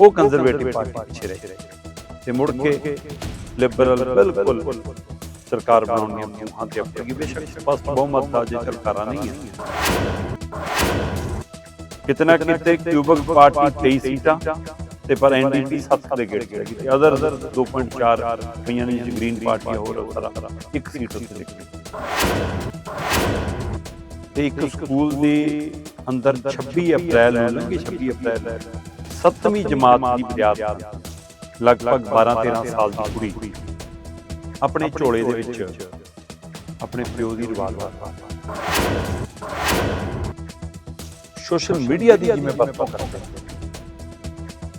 ਉਹ conservative party ਪਿੱਛੇ ਰਹਿ। ਤੇ ਮੁੜ ਕੇ ਲਿਬਰਲ ਬਿਲਕੁਲ ਸਰਕਾਰ ਬਣਾਉਣ ਦੀਆਂ ਮੁਹਾਂ ਤੇ ਆਪਣੀ ਬੇਸ਼ੱਕ ਸਪਸ਼ਟ ਬਹੁਮਤ ਦਾ ਜੇ ਸਰਕਾਰਾਂ ਨਹੀਂ ਹੈ। ਕਿਤਨਾ ਕਿਤੇ ਕਿਊਬਕ ਪਾਰਟੀ 23 ਸੀਟਾਂ ਤੇ ਪਰ ਐਨਡੀਪੀ 7 ਦੇ ਗੇੜ ਗਈ। ਤੇ ਅਦਰ 2.4 ਪਈਆਂ ਨੇ ਗ੍ਰੀਨ ਪਾਰਟੀ ਹੋਰ ਸਾਰਾ ਇੱਕ ਸੀਟ ਉੱਤੇ ਲਿਖ ਤੇ ਇੱਕ ਸਕੂਲ ਦੇ ਅੰਦਰ 26 ਅਪ੍ਰੈਲ ਨੂੰ ਲੰਘੀ 26 ਅਪ੍ਰੈਲ 7ਵੀਂ ਜਮਾਤ ਦੀ ਵਿਦਿਆਰਥੀ ਲਗਭਗ 12 13 ਸਾਲ ਦੀ ਕੁੜੀ। ਆਪਣੇ ਝੋਲੇ ਦੇ ਵਿੱਚ ਆਪਣੇ ਪਿਓ ਦੀ ਰਿਵਾਲਵਰ। ਸੋਸ਼ਲ ਮੀਡੀਆ ਦੀ ਜਿਵੇਂ ਵਰਤੋਂ ਕਰਦੇ।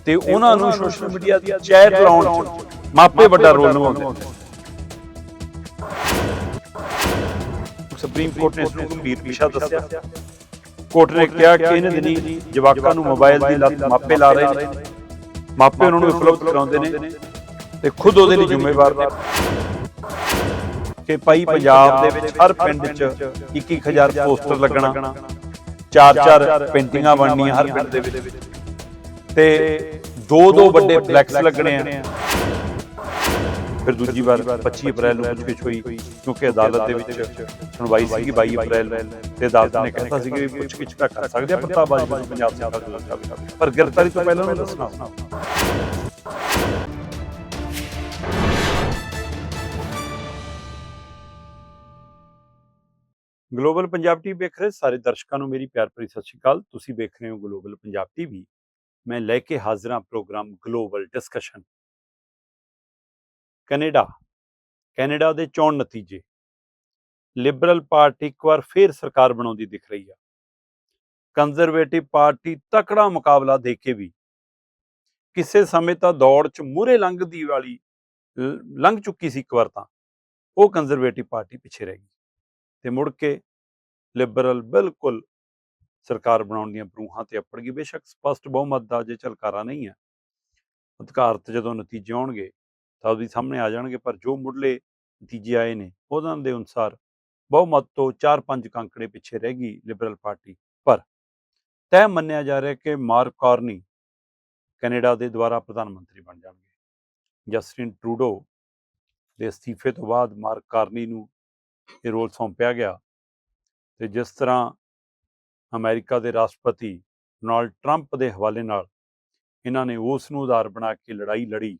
ਤੇ ਉਹਨਾਂ ਨੂੰ ਸੋਸ਼ਲ ਮੀਡੀਆ ਦੀ ਚੈਟ ਲਾਉਣ ਚ ਮਾਪੇ ਵੱਡਾ ਰੋਲ ਨਿਭਾਉਂਦੇ ਸੁਪਰੀਮ ਕੋਰਟ ਨੇ ਇਸ ਨੂੰ ਗੰਭੀਰ ਵਿਸ਼ਾ ਦੱਸਿਆ। ਕੋਰਟ ਨੇ ਕਿਹਾ ਕਿ ਇਹਨਾਂ ਦਿਨੀ ਜਵਾਕਾਂ ਨੂੰ ਮੋਬਾਈਲ ਦੀ ਲੱਤ ਮਾਪੇ ਲਾ ਰਹੇ ਨੇ। ਮਾਪੇ ਉਹਨਾਂ ਨੂੰ ਉਪਲਬਧ ਕਰਾਉਂਦੇ ਨੇ ਤੇ ਖੁਦ ਉਹਦੇ ਲਈ ਜ਼ਿੰਮੇਵਾਰ ਨੇ। ਕਿ ਭਾਈ ਪੰਜਾਬ ਦੇ ਵਿੱਚ ਹਰ ਪਿੰਡ 'ਚ 21000 ਪੋਸਟਰ ਲੱਗਣਾ ਚਾਰ ਚਾਰ ਪੇਂਟਿੰਗਾਂ ਬਣਨੀਆਂ ਹਰ ਪਿੰਡ ਦੇ ਵਿੱਚ। ਤੇ ਦੋ ਦੋ ਵੱਡੇ ਫਲੈਕਸ ਲੱਗਣੇ ਆ। ਫਿਰ ਦੂਜੀ ਵਾਰ 25 ਅਪ੍ਰੈਲ ਨੂੰ ਪੁੱਛਗਿੱਛ ਹੋਈ, ਕਿਉਂਕਿ ਅਦਾਲਤ ਦੇ ਵਿੱਚ ਸੁਣਵਾਈ ਸੀਗੀ 22 ਅਪ੍ਰੈਲ ਤੇ ਅਦਾਲਤ ਨੇ ਕਹਿਤਾ ਸੀ ਕਿ ਪੁੱਛਗਿੱਛ ਤਾਂ ਕਰ ਸਕਦੇ ਆ ਪ੍ਰਤਾਪ ਬਾਜਵਾ ਨੂੰ ਪੰਜਾਬ ਸਰਕਾਰ ਦੇ ਖਿਲਾਫ ਪਰ ਗ੍ਰਿਫਤਾਰੀ ਤੋਂ ਪਹਿਲਾਂ ਉਹਨੂੰ ਦੱਸਣਾ ਗਲੋਬਲ ਪੰਜਾਬ ਟੀਵੀ ਵੇਖ ਰਹੇ ਸਾਰੇ ਦਰਸ਼ਕਾਂ ਨੂੰ ਮੇਰੀ ਪਿਆਰ ਭਰੀ ਸਤਿ ਸ਼੍ਰੀ ਅਕਾਲ। ਤੁਸੀਂ ਵੇਖ ਰਹੇ ਹੋ ਗਲੋਬਲ ਪੰਜਾਬ ਟੀਵੀ ਮੈਂ ਲੈ ਕੇ ਹਾਜ਼ਰ ਹਾਂ program global discussion Canada. Canada ਦੇ ਚੋਣ ਨਤੀਜੇ। ਲਿਬਰਲ ਪਾਰਟੀ ਇੱਕ ਵਾਰ ਫੇਰ ਸਰਕਾਰ ਬਣਾਉਂਦੀ ਦਿਖ ਰਹੀ ਆ। ਕੰਜ਼ਰਵੇਟਿਵ ਪਾਰਟੀ ਤਕੜਾ ਮੁਕਾਬਲਾ ਦੇ ਕੇ ਵੀ। ਕਿਸੇ ਸਮੇਂ ਤਾਂ ਦੌੜ 'ਚ ਮੂਰੇ ਲੰਘਦੀ ਵਾਲੀ ਲੰਘ ਚੁੱਕੀ ਸੀ ਇੱਕ ਵਾਰ ਤਾਂ। ਉਹ ਕੰਜ਼ਰਵੇਟਿਵ ਪਾਰਟੀ ਪਿੱਛੇ ਰਹਿ ਗਈ। ਤੇ ਮੁੜ ਕੇ ਲਿਬਰਲ ਬਿਲਕੁਲ ਸਰਕਾਰ ਬਣਾਉਣ ਦੀਆਂ ਬਰੂਹਾਂ ਤੇ ਅੱਪੜ ਗਈ। ਬੇਸ਼ੱਕ ਸਪਸ਼ਟ ਬਹੁਮਤ ਦਾ ਜੇ ਝਲਕਾਰਾ ਨਹੀਂ ਹੈ ਅਧਿਕਾਰਤ ਜਦੋਂ ਨਤੀਜੇ ਆਉਣਗੇ ਤਾਂ ਉਹਦੀ ਸਾਹਮਣੇ ਆ ਜਾਣਗੇ, ਪਰ ਜੋ ਮੁੱਢਲੇ ਨਤੀਜੇ ਆਏ ਨੇ, ਉਹਨਾਂ ਦੇ ਅਨੁਸਾਰ ਬਹੁਮਤ ਤੋਂ 4-5 ਕੰਕੜੇ ਪਿੱਛੇ ਰਹਿ ਗਈ ਲਿਬਰਲ ਪਾਰਟੀ ਪਰ ਤੈਅ ਮੰਨਿਆ ਜਾ ਰਿਹਾ ਕਿ ਮਾਰਕ ਕਾਰਨੀ ਕੈਨੇਡਾ ਦੇ ਦੁਆਰਾ ਪ੍ਰਧਾਨ ਮੰਤਰੀ ਬਣ ਜਾਣਗੇ। ਜਸਟਿਨ ਟਰੂਡੋ ਦੇ ਅਸਤੀਫੇ ਤੋਂ ਬਾਅਦ ਮਾਰਕ ਕਾਰਨੀ ਨੂੰ ਇਹ ਰੋਲ ਸੌਂਪਿਆ ਗਿਆ ਤੇ ਜਿਸ ਤਰ੍ਹਾਂ ਅਮਰੀਕਾ ਦੇ ਰਾਸ਼ਟਰਪਤੀ ਡੋਨਾਲਡ ਟਰੰਪ ਦੇ ਹਵਾਲੇ ਨਾਲ ਇਹਨਾਂ ਨੇ ਉਸ ਨੂੰ ਆਧਾਰ ਬਣਾ ਕੇ ਲੜਾਈ ਲੜੀ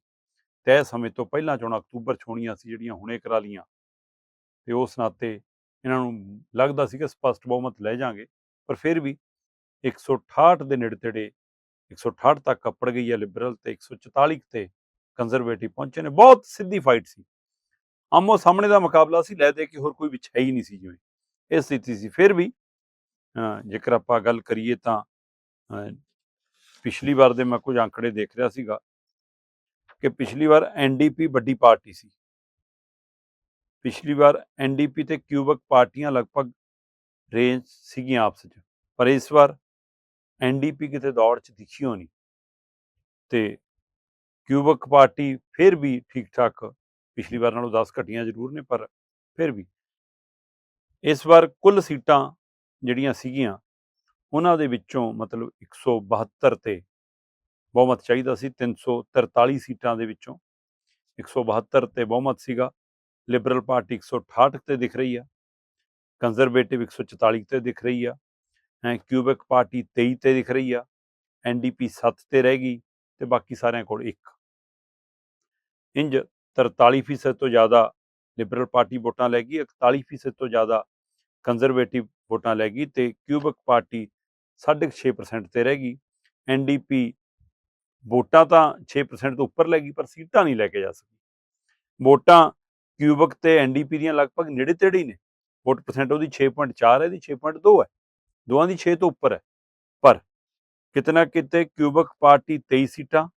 ਤੈਅ ਸਮੇਂ ਤੋਂ ਪਹਿਲਾਂ ਚੋਣਾਂ ਅਕਤੂਬਰ 'ਚ ਹੋਣੀਆਂ ਸੀ, ਜਿਹੜੀਆਂ ਹੁਣੇ ਕਰਾ ਲੀਆਂ ਤੇ ਉਸ ਨਾਤੇ ਇਹਨਾਂ ਨੂੰ ਲੱਗਦਾ ਸੀ ਕਿ ਸਪਸ਼ਟ ਬਹੁਮਤ ਲੈ ਜਾਾਂਗੇ ਪਰ ਫਿਰ ਵੀ 168 ਦੇ ਨੇੜੇ ਤੇੜੇ 168 ਤੱਕ ਕੱਪੜ ਗਈ ਹੈ ਲਿਬਰਲ ਤੇ 144 ਤੇ ਕੰਜ਼ਰਵੇਟਿਵ ਪਹੁੰਚੇ ਨੇ। ਬਹੁਤ ਸਿੱਧੀ ਫਾਈਟ ਸੀ। ਆਮੋ ਸਾਹਮਣੇ ਦਾ ਮੁਕਾਬਲਾ ਸੀ, ਲੈ ਦੇ ਕੇ ਹੋਰ ਕੋਈ ਵਿੱਚ ਹੀ ਨਹੀਂ ਸੀ ਜਿਵੇਂ। ਇਹ ਸਥਿਤੀ ਸੀ। ਫਿਰ ਵੀ ਜੇਕਰ ਆਪਾਂ ਗੱਲ ਕਰੀਏ ਤਾਂ ਪਿਛਲੀ ਵਾਰ ਦੇ ਮੈਂ ਕੁਝ ਅੰਕੜੇ ਦੇਖ ਰਿਹਾ ਸੀਗਾ। ਕਿ ਪਿਛਲੀ ਵਾਰ ਐਨਡੀਪੀ ਵੱਡੀ ਪਾਰਟੀ ਸੀ। ਪਿਛਲੀ ਵਾਰ ਐਨਡੀਪੀ ਤੇ ਕਿਊਬਕ ਪਾਰਟੀਆਂ ਲਗਭਗ ਰੇਂਜ ਸੀਗੀਆਂ ਆਪਸ ਵਿੱਚ ਪਰ ਇਸ ਵਾਰ ਐਨਡੀਪੀ ਕਿਤੇ ਦੌੜ 'ਚ ਦਿਖੀ ਹੋਣੀ। ਤੇ ਕਿਊਬਕ ਪਾਰਟੀ ਫਿਰ ਵੀ ਠੀਕ ਠਾਕ ਪਿਛਲੀ ਵਾਰ ਨਾਲੋਂ 10 ਘਟੀਆਂ ਜ਼ਰੂਰ ਨੇ, ਪਰ ਫਿਰ ਵੀ। ਇਸ ਵਾਰ ਕੁੱਲ ਸੀਟਾਂ ਜਿਹੜੀਆਂ ਸੀਗੀਆਂ, ਉਹਨਾਂ ਦੇ ਵਿੱਚੋਂ ਮਤਲਬ 172 ਤੇ ਬਹੁਮਤ ਚਾਹੀਦਾ ਸੀ 343 ਸੀਟਾਂ ਦੇ ਵਿੱਚੋਂ। 172 ਤੇ ਬਹੁਮਤ ਸੀਗਾ। ਲਿਬਰਲ ਪਾਰਟੀ 168 ਤੇ ਦਿਖ ਰਹੀ ਆ। ਕੰਜ਼ਰਵੇਟਿਵ 144 ਤੇ ਦਿਖ ਰਹੀ ਆ। ਹੈ ਕਿਊਬਿਕ ਪਾਰਟੀ 23 ਤੇ ਦਿਖ ਰਹੀ ਆ। ਐਨਡੀਪੀ 7 ਤੇ ਰਹਿ ਗਈ ਤੇ ਬਾਕੀ ਸਾਰਿਆਂ ਕੋਲ 1 ਇੰਜ 43% ਤੋਂ ਜ਼ਿਆਦਾ ਲਿਬਰਲ ਪਾਰਟੀ ਵੋਟਾਂ ਲੈ ਗਈ 41% ਤੋਂ ਜ਼ਿਆਦਾ ਕੰਜ਼ਰਵੇਟਿਵ ਵੋਟਾਂ ਲੈ ਗਈ ਤੇ ਕਿਊਬਿਕ ਪਾਰਟੀ 6.5% ਤੇ ਰਹਿ ਗਈ। ਐਨਡੀਪੀ ਵੋਟਾਂ ਤਾਂ 6% ਤੋਂ ਉੱਪਰ ਲੈ ਗਈ ਪਰ ਸੀਟਾਂ ਨਹੀਂ ਲੈ ਕੇ ਜਾ ਸਕੀ ਵੋਟਾਂ ਕਿਊਬਿਕ ਤੇ ਐਨਡੀਪੀ ਦੀਆਂ ਲਗਭਗ ਨੇੜੇ ਤੇੜੇ ਹੀ ਨੇ। ਵੋਟ ਪਰਸੈਂਟ ਉਹਦੀ 6.4 ਹੈ, ਇਹਦੀ 6.2 ਹੈ। ਦੋਵਾਂ ਦੀ 6 ਤੋਂ ਉੱਪਰ ਹੈ। ਪਰ ਕਿਤਨਾ ਕਿਤੇ ਕਿਊਬਕ ਪਾਰਟੀ 23 ਸੀਟਾਂ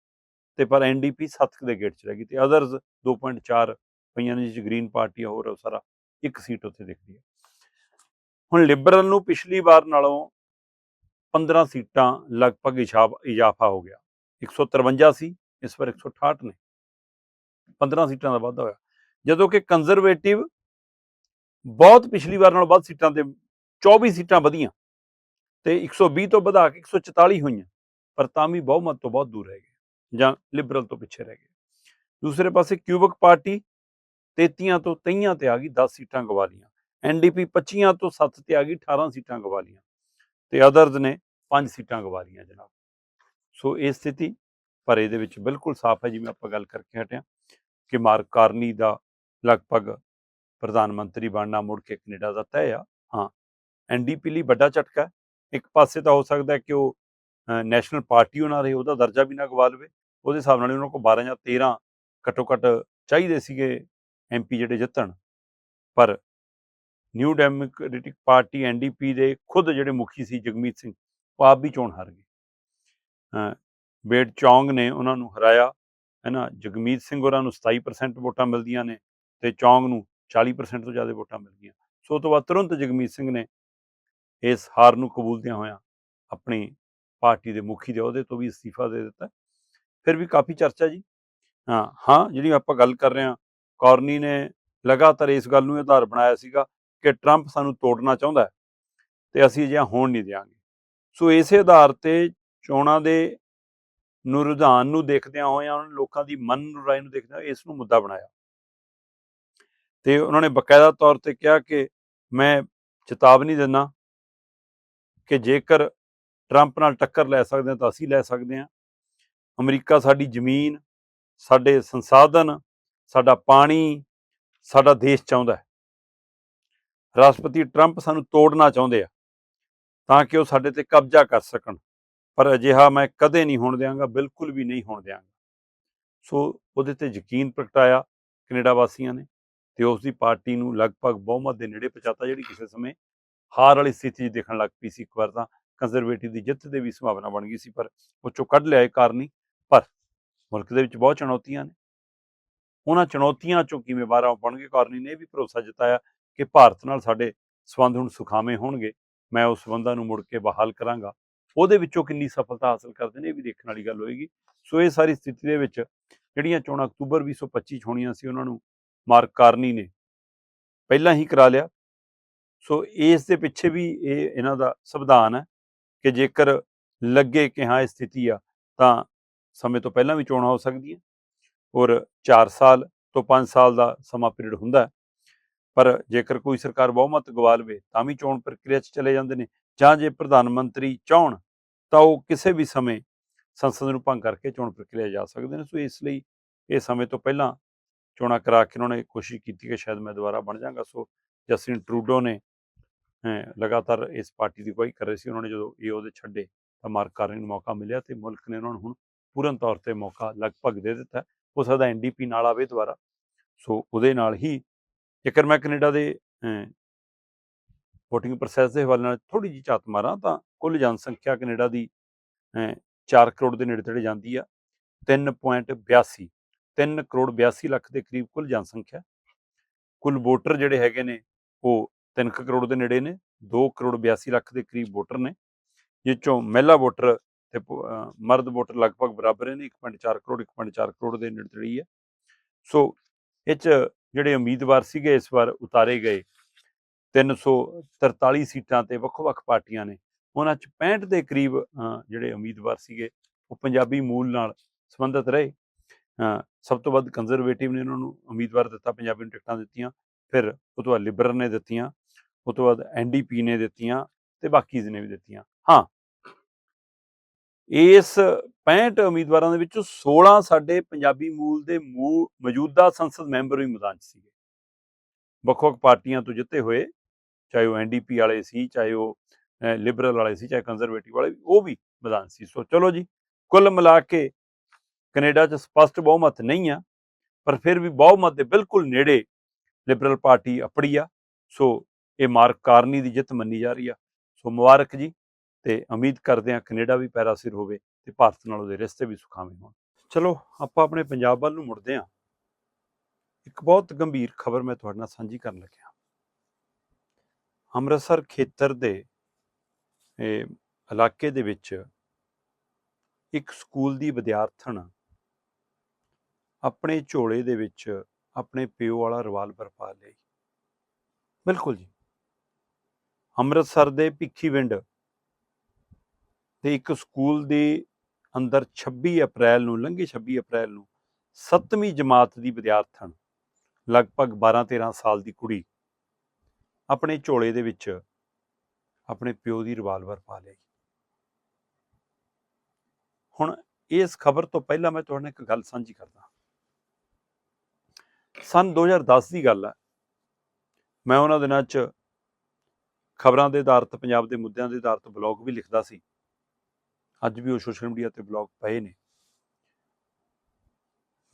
ਤੇ ਪਰ ਐਨਡੀਪੀ 7 ਦੇ ਗੇਟ 'ਚ ਰਹਿ ਗਈ ਤੇ ਅਦਰਸ 2.4 ਪਈਆਂ ਨੇ, ਜਿਸ ਗ੍ਰੀਨ ਪਾਰਟੀ ਹੋਰ ਉਹ ਸਾਰਾ ਇੱਕ ਸੀਟ ਉੱਥੇ ਦਿਖਦੀ ਹੈ। ਹੁਣ ਲਿਬਰਲ ਨੂੰ ਪਿਛਲੀ ਵਾਰ ਨਾਲੋਂ 15 ਸੀਟਾਂ ਲਗਭਗ ਇਸ਼ਾਬ- ਇਜ਼ਾਫਾ ਹੋ ਗਿਆ। 153 ਸੀ ਇਸ ਵਾਰ 168 ਨੇ। 15 ਸੀਟਾਂ ਦਾ ਵਾਧਾ ਹੋਇਆ। ਜਦੋਂ ਕਿ ਕੰਜ਼ਰਵੇਟਿਵ ਬਹੁਤ ਪਿਛਲੀ ਵਾਰ ਨਾਲੋਂ ਵੱਧ ਸੀਟਾਂ ਤੇ 24 ਸੀਟਾਂ ਵਧੀਆਂ ਤੇ 120 ਤੋਂ ਵਧਾ ਕੇ 144 ਹੋਈਆਂ, ਪਰ ਤਾਂ ਵੀ ਬਹੁਮਤ ਤੋਂ ਬਹੁਤ ਦੂਰ ਰਹਿ ਗਏ ਜਾਂ ਲਿਬਰਲ ਤੋਂ ਪਿੱਛੇ ਰਹਿ ਗਏ। ਦੂਸਰੇ ਪਾਸੇ ਕਿਊਬਕ ਪਾਰਟੀ 33 ਤੋਂ 23 ਤੇ ਆ ਗਈ 10 ਸੀਟਾਂ ਗਵਾ ਲੀਆਂ ਐਨਡੀਪੀ 25 ਤੋਂ 7 ਤੇ ਆ ਗਈ 18 ਸੀਟਾਂ ਗਵਾ ਲੀਆਂ ਤੇ ਅਦਰਜ਼ ਨੇ 5 ਸੀਟਾਂ ਗਵਾ ਲੀਆਂ ਜਨਾਬ। ਸੋ ਇਹ ਸਥਿਤੀ ਪਰ ਇਹਦੇ ਵਿੱਚ ਬਿਲਕੁਲ ਸਾਫ਼ ਹੈ ਜਿਵੇਂ ਆਪਾਂ ਗੱਲ ਕਰਕੇ ਹਟਿਆ ਕਿ ਮਾਰਕ ਕਾਰਨੀ ਦਾ ਲਗਭਗ ਪ੍ਰਧਾਨ ਮੰਤਰੀ ਬਣਨਾ ਮੁੜ ਕੇ ਕੈਨੇਡਾ ਦਾ ਤੈਅ ਆ। ਹਾਂ ਐਨਡੀਪੀ ਲਈ ਵੱਡਾ ਝਟਕਾ ਇੱਕ ਪਾਸੇ ਤਾਂ ਹੋ ਸਕਦਾ ਕਿ ਉਹ ਨੈਸ਼ਨਲ ਪਾਰਟੀ ਉਹਨਾਂ ਰਹੇ ਉਹਦਾ ਦਰਜਾ ਵੀ ਨਾ ਗਵਾ ਲਵੇ। ਉਹਦੇ ਹਿਸਾਬ ਨਾਲ ਉਹਨਾਂ ਕੋਲ 12 ਜਾਂ 13 ਘੱਟੋ ਘੱਟ ਚਾਹੀਦੇ ਸੀਗੇ ਐਮਪੀ ਜਿਹੜੇ ਜਿੱਤਣ। ਪਰ ਨਿਊ ਡੈਮੋਕ੍ਰੈਟਿਕ ਪਾਰਟੀ ਐਨਡੀਪੀ ਦੇ ਖੁਦ ਜਿਹੜੇ ਮੁਖੀ ਸੀ ਜਗਮੀਤ ਸਿੰਘ, ਉਹ ਆਪ ਵੀ ਚੋਣ ਹਾਰ ਗਏ। ਅਹ ਚੌਂਗ ਨੇ ਉਹਨਾਂ ਨੂੰ ਹਰਾਇਆ ਹੈ ਨਾ ਜਗਮੀਤ ਸਿੰਘ ਹੋਰਾਂ ਨੂੰ 27% ਵੋਟਾਂ ਮਿਲਦੀਆਂ ਨੇ ਤੇ ਚੌਂਗ ਨੂੰ 40% ਤੋਂ ਜ਼ਿਆਦਾ ਵੋਟਾਂ ਮਿਲ ਗਈਆਂ। ਸੋ ਉਹ ਤੋਂ ਬਾਅਦ ਤੁਰੰਤ ਜਗਮੀਤ ਸਿੰਘ ਨੇ ਇਸ ਹਾਰ ਨੂੰ ਕਬੂਲਦਿਆਂ ਹੋਇਆਂ ਆਪਣੀ ਪਾਰਟੀ ਦੇ ਮੁਖੀ ਦੇ ਅਹੁਦੇ ਤੋਂ ਵੀ ਅਸਤੀਫਾ ਦੇ ਦਿੱਤਾ। ਫਿਰ ਵੀ ਕਾਫੀ ਚਰਚਾ ਜੀ। ਹਾਂ ਹਾਂ, ਜਿਹੜੀ ਆਪਾਂ ਗੱਲ ਕਰ ਰਹੇ ਹਾਂ, ਕੌਰਨੀ ਨੇ ਲਗਾਤਾਰ ਇਸ ਗੱਲ ਨੂੰ ਆਧਾਰ ਬਣਾਇਆ ਸੀਗਾ ਕਿ ਟਰੰਪ ਸਾਨੂੰ ਤੋੜਨਾ ਚਾਹੁੰਦਾ ਹੈ ਤੇ ਅਸੀਂ ਅਜਿਹਾ ਹੋਣ ਨਹੀਂ ਦਿਆਂਗੇ। ਸੋ ਇਸੇ ਆਧਾਰ ਤੇ ਚੋਣਾਂ ਦੇ ਨੂੰ ਰੁਝਾਨ ਨੂੰ ਦੇਖਦਿਆਂ ਹੋਇਆਂ ਉਹਨਾਂ ਨੇ ਲੋਕਾਂ ਦੀ ਮਨ ਨੂੰ, ਰਾਏ ਨੂੰ ਦੇਖਦਿਆਂ ਇਸ ਨੂੰ ਮੁੱਦਾ ਬਣਾਇਆ। ਤੇ ਉਹਨਾਂ ਨੇ ਬਕਾਇਦਾ ਤੌਰ ਤੇ ਕਿਹਾ ਕਿ ਮੈਂ ਚੇਤਾਵਨੀ ਦਿੰਦਾ ਕਿ ਜੇਕਰ ਟਰੰਪ ਨਾਲ ਟੱਕਰ ਲੈ ਸਕਦੇ ਹਾਂ ਤਾਂ ਅਸੀਂ ਲੈ ਸਕਦੇ ਹਾਂ। ਅਮਰੀਕਾ ਸਾਡੀ ਜ਼ਮੀਨ, ਸਾਡੇ ਸੰਸਾਧਨ, ਸਾਡਾ ਪਾਣੀ, ਸਾਡਾ ਦੇਸ਼ ਚਾਹੁੰਦਾ ਹੈ। ਰਾਸ਼ਟਰਪਤੀ ਟਰੰਪ ਸਾਨੂੰ ਤੋੜਨਾ ਚਾਹੁੰਦੇ ਆ ਤਾਂ ਕਿ ਉਹ ਸਾਡੇ ਤੇ ਕਬਜ਼ਾ ਕਰ ਸਕਣ। ਪਰ ਅਜਿਹਾ ਮੈਂ ਕਦੇ ਨਹੀਂ ਹੋਣ ਦਿਆਂਗਾ, ਬਿਲਕੁਲ ਵੀ ਨਹੀਂ ਹੋਣ ਦਿਆਂਗਾ। ਸੋ ਉਹਦੇ ਤੇ ਯਕੀਨ ਪ੍ਰਗਟਾਇਆ ਕੈਨੇਡਾ ਵਾਸੀਆਂ ਨੇ ਤੇ ਉਸ ਦੀ ਪਾਰਟੀ ਨੂੰ ਲਗਭਗ ਬਹੁਮਤ ਦੇ ਨੇੜੇ ਪਹੁੰਚਾਤਾ, ਜਿਹੜੀ ਕਿਸੇ ਸਮੇਂ ਹਾਰ ਵਾਲੀ ਸਥਿਤੀ 'ਚ ਦੇਖਣ ਲੱਗ ਪਈ ਸੀ। ਇੱਕ ਵਾਰ ਤਾਂ ਕੰਜ਼ਰਵੇਟਿਵ ਦੀ ਜਿੱਤ ਦੇ ਵੀ ਸੰਭਾਵਨਾ ਬਣ ਗਈ ਸੀ, ਪਰ ਉਹ ਚੋਂ ਕੱਢ ਲਿਆ ਇਹ ਕਾਰਨੀ ਪਰ ਮੁਲਕ ਦੇ ਵਿੱਚ ਬਹੁਤ ਚੁਣੌਤੀਆਂ ਨੇ। ਉਹਨਾਂ ਚੁਣੌਤੀਆਂ ਚੋਂ ਕਿਵੇਂ ਬਾਹਰ ਆਉਣਗੇ ਕਾਰਨੀ ਨੇ, ਇਹ ਵੀ ਭਰੋਸਾ ਜਤਾਇਆ ਕਿ ਭਾਰਤ ਨਾਲ ਸਾਡੇ ਸਬੰਧ ਹੁਣ ਸੁਖਾਵੇਂ ਹੋਣਗੇ। ਮੈਂ ਉਸ ਸਬੰਧਾਂ ਨੂੰ ਮੁੜ ਕੇ ਬਹਾਲ ਕਰਾਂਗਾ। ਉਹਦੇ ਵਿੱਚੋਂ ਕਿੰਨੀ ਸਫਲਤਾ ਹਾਸਲ ਕਰਦੇ ਨੇ, ਇਹ ਵੀ ਦੇਖਣ ਵਾਲੀ ਗੱਲ ਹੋਏਗੀ। ਸੋ ਇਹ ਸਾਰੀ ਸਥਿਤੀ ਦੇ ਵਿੱਚ ਜਿਹੜੀਆਂ ਚੋਣਾਂ ਅਕਤੂਬਰ 2025 ਚ ਹੋਣੀਆਂ ਸੀ, ਉਹਨਾਂ ਨੂੰ ਮਾਰਕ ਕਾਰਨੀ ਨੇ ਪਹਿਲਾਂ ਹੀ ਕਰਾ ਲਿਆ। ਸੋ ਇਸ ਦੇ ਪਿੱਛੇ ਵੀ ਇਹ ਇਹਨਾਂ ਦਾ ਸੰਵਿਧਾਨ ਹੈ ਕਿ ਜੇਕਰ ਲੱਗੇ ਕਿ ਹਾਂ, ਇਹ ਸਥਿਤੀ ਆ, ਤਾਂ ਸਮੇਂ ਤੋਂ ਪਹਿਲਾਂ ਵੀ ਚੋਣਾਂ ਹੋ ਸਕਦੀਆਂ। ਔਰ 4 ਸਾਲ ਤੋਂ 5 ਸਾਲ ਦਾ ਸਮਾਂ ਪੀਰੀਅਡ ਹੁੰਦਾ ਪਰ ਜੇਕਰ ਕੋਈ ਸਰਕਾਰ ਬਹੁਮਤ ਗਵਾ ਲਵੇ, ਤਾਂ ਵੀ ਚੋਣ ਪ੍ਰਕਿਰਿਆ 'ਚ ਚਲੇ ਜਾਂਦੇ ਨੇ। ਜਾਂ ਜੇ ਪ੍ਰਧਾਨ ਮੰਤਰੀ ਚਾਹਣ ਤਾਂ ਉਹ ਕਿਸੇ ਵੀ ਸਮੇਂ ਸੰਸਦ ਨੂੰ ਭੰਗ ਕਰਕੇ ਚੋਣ ਪ੍ਰਕਿਰਿਆ ਜਾ ਸਕਦੇ ਨੇ। ਸੋ ਇਸ ਲਈ ਇਹ ਸਮੇਂ ਤੋਂ ਪਹਿਲਾਂ ਚੋਣਾਂ ਕਰਾ ਕੇ ਉਹਨਾਂ ਨੇ ਕੋਸ਼ਿਸ਼ ਕੀਤੀ ਕਿ ਸ਼ਾਇਦ ਮੈਂ ਦੁਬਾਰਾ ਬਣ ਜਾਵਾਂਗਾ ਸੋ ਜਸਟਿਨ ਟਰੂਡੋ ਨੇ ਲਗਾਤਾਰ ਇਸ ਪਾਰਟੀ ਦੀ ਅਗਵਾਈ ਕਰ ਰਹੇ ਸੀ। ਉਹਨਾਂ ਨੇ ਜਦੋਂ ਇਹ ਉਹਦੇ ਛੱਡੇ ਤਾਂ ਮਾਰਕ ਕਾਰਨੀ ਨੂੰ ਮੌਕਾ ਮਿਲਿਆ ਤੇ ਮੁਲਕ ਨੇ ਉਹਨਾਂ ਨੂੰ ਹੁਣ ਪੂਰਨ ਤੌਰ ਤੇ ਮੌਕਾ ਲਗਭਗ ਦੇ ਦਿੱਤਾ। ਹੋ ਸਕਦਾ ਐਨਡੀਪੀ ਨਾਲ ਆਵੇ ਦੁਬਾਰਾ। ਸੋ ਉਹਦੇ ਨਾਲ ਹੀ ਜੇਕਰ ਮੈਂ ਕੈਨੇਡਾ ਦੇ VOTING ਪ੍ਰੋਸੈਸ ਦੇ ਹਵਾਲੇ ਨਾਲ ਥੋੜੀ ਜਿਹੀ ਝਾਤ ਮਾਰਾਂ ਤਾਂ ਕੁੱਲ ਜਨਸੰਖਿਆ ਕੈਨੇਡਾ ਦੀ ਅਹ, 4 ਕਰੋੜ ਦੇ ਨੇੜੇ ਤੇੜੇ ਜਾਂਦੀ ਆ 3.82 3 ਕਰੋੜ 82 ਲੱਖ ਦੇ ਕਰੀਬ ਕੁੱਲ ਜਨਸੰਖਿਆ। ਕੁੱਲ ਵੋਟਰ ਜਿਹੜੇ ਹੈਗੇ ਨੇ ਉਹ 3 ਕਰੋੜ ਦੇ ਨੇੜੇ ਨੇ 2 ਕਰੋੜ 82 ਲੱਖ ਦੇ ਕਰੀਬ ਵੋਟਰ ਨੇ ਜਿਸ ਚੋਂ ਮਹਿਲਾ ਵੋਟਰ ਤੇ ਮਰਦ ਵੋਟਰ ਲਗਭਗ ਬਰਾਬਰ ਨੇ 1.4 ਕਰੋੜ 1.4 ਕਰੋੜ ਦੇ ਨੇੜੇ ਤੇੜੇ ਹੈ ਸੋ ਇਹ 'ਚ ਜਿਹੜੇ ਉਮੀਦਵਾਰ ਸੀਗੇ ਇਸ ਵਾਰ ਉਤਾਰੇ ਗਏ 343 ਸੀਟਾਂ ਤੇ ਵੱਖ-ਵੱਖ ਪਾਰਟੀਆਂ ਨੇ। ਉਹਨਾਂ 'ਚ 65 ਦੇ ਕਰੀਬ ਜਿਹੜੇ ਉਮੀਦਵਾਰ ਸੀਗੇ ਉਹ ਪੰਜਾਬੀ ਮੂਲ ਨਾਲ ਸੰਬੰਧਿਤ ਰਹੇ। ਅਹ, ਸਭ ਤੋਂ ਵੱਧ ਕੰਜ਼ਰਵੇਟਿਵ ਨੇ ਉਹਨਾਂ ਨੂੰ ਉਮੀਦਵਾਰ ਦਿੱਤਾ ਪੰਜਾਬੀ ਨੂੰ ਟਿਕਟਾਂ ਦਿੱਤੀਆਂ ਫਿਰ ਉਹ ਤੋਂ ਬਾਅਦ ਲਿਬਰਲ ਨੇ ਦਿੱਤੀਆਂ ਉਹ ਤੋਂ ਬਾਅਦ ਐਨਡੀਪੀ ਨੇ ਦਿੱਤੀਆਂ ਤੇ ਬਾਕੀਜ਼ ਨੇ ਵੀ ਦਿੱਤੀਆਂ। ਹਾਂ ਇਸ 65 ਉਮੀਦਵਾਰਾਂ ਦੇ ਵਿੱਚੋਂ 16 ਸਾਡੇ ਪੰਜਾਬੀ ਮੂਲ ਦੇ ਮੂ- ਮੌਜੂਦਾ ਸੰਸਦ ਮੈਂਬਰ ਵੀ ਮੈਦਾਨ 'ਚ ਸੀਗੇ। ਵੱਖ-ਵੱਖ ਪਾਰਟੀਆਂ ਤੋਂ ਜਿੱਤੇ ਹੋਏ ਚਾਹੇ ਉਹ ਐਨਡੀਪੀ ਵਾਲੇ ਸੀ, ਚਾਹੇ ਉਹ ਲਿਬਰਲ ਵਾਲੇ ਸੀ, ਚਾਹੇ ਕੰਜ਼ਰਵੇਟਿਵ ਵਾਲੇ ਉਹ ਵੀ ਮੈਦਾਨ ਸੀ। ਸੋ ਚਲੋ ਜੀ, ਕੁੱਲ ਮਿਲਾ ਕੇ ਕੈਨੇਡਾ 'ਚ ਸਪਸ਼ਟ ਬਹੁਮਤ ਨਹੀਂ ਆ, ਪਰ ਫਿਰ ਵੀ ਬਹੁਮਤ ਦੇ ਬਿਲਕੁਲ ਨੇੜੇ ਲਿਬਰਲ ਪਾਰਟੀ ਅਪੜੀ ਆ। ਸੋ ਇਹ ਮਾਰਕ ਕਾਰਨੀ ਦੀ ਜਿੱਤ ਮੰਨੀ ਜਾ ਰਹੀ ਆ। ਸੋ ਮੁਬਾਰਕ ਜੀ, ਤੇ ਉਮੀਦ ਕਰਦੇ ਹਾਂ ਕੈਨੇਡਾ ਵੀ ਪੈਰਾ ਸਿਰ ਹੋਵੇ ਤੇ ਭਾਰਤ ਨਾਲ ਉਹਦੇ ਰਿਸ਼ਤੇ ਵੀ ਸੁਖਾਵੇਂ ਹੋਣ। ਚਲੋ, ਆਪਾਂ ਆਪਣੇ ਪੰਜਾਬ ਵੱਲ ਨੂੰ ਮੁੜਦੇ ਹਾਂ। ਇੱਕ ਬਹੁਤ ਗੰਭੀਰ ਖਬਰ ਮੈਂ ਤੁਹਾਡੇ ਨਾਲ ਸਾਂਝੀ ਕਰਨ ਲੱਗਿਆ। ਅੰਮ੍ਰਿਤਸਰ ਖੇਤਰ ਦੇ ਇਹ ਇਲਾਕੇ ਦੇ ਵਿੱਚ ਇੱਕ ਸਕੂਲ ਦੀ ਵਿਦਿਆਰਥਣ ਆਪਣੇ ਝੋਲੇ ਦੇ ਵਿੱਚ ਆਪਣੇ ਪਿਓ ਵਾਲਾ ਰਿਵਾਲਵਰ ਪਾ ਲਈ। ਬਿਲਕੁਲ ਜੀ। ਅੰਮ੍ਰਿਤਸਰ ਦੇ ਭਿੱਖੀਵਿੰਡ ਤੇ ਇੱਕ ਸਕੂਲ ਦੇ ਅੰਦਰ 26 ਅਪ੍ਰੈਲ ਨੂੰ, ਲੰਘੇ 26 ਅਪ੍ਰੈਲ ਨੂੰ 7ਵੀਂ ਜਮਾਤ ਦੀ ਵਿਦਿਆਰਥਣ, ਲਗਭਗ 12-13 ਸਾਲ ਦੀ ਕੁੜੀ ਆਪਣੇ ਝੋਲੇ ਦੇ ਵਿੱਚ ਆਪਣੇ ਪਿਓ ਦੀ ਰਿਵਾਲਵਰ ਪਾ ਲਈ। ਹੁਣ ਇਸ ਖਬਰ ਤੋਂ ਪਹਿਲਾਂ ਮੈਂ ਤੁਹਾਡੇ ਨਾਲ ਇੱਕ ਗੱਲ ਸਾਂਝੀ ਕਰਦਾ ਸਨ 2010 ਦੀ ਗੱਲ ਹੈ ਮੈਂ ਉਹਨਾਂ ਦਿਨਾਂ 'ਚ ਖਬਰਾਂ ਦੇ ਆਧਾਰਿਤ ਪੰਜਾਬ ਦੇ ਮੁੱਦਿਆਂ ਦੇ ਆਧਾਰਿਤ ਬਲੌਗ ਵੀ ਲਿਖਦਾ ਸੀ। ਅੱਜ ਵੀ ਉਹ ਸੋਸ਼ਲ ਮੀਡੀਆ ਤੇ ਬਲੌਗ ਪਏ ਨੇ।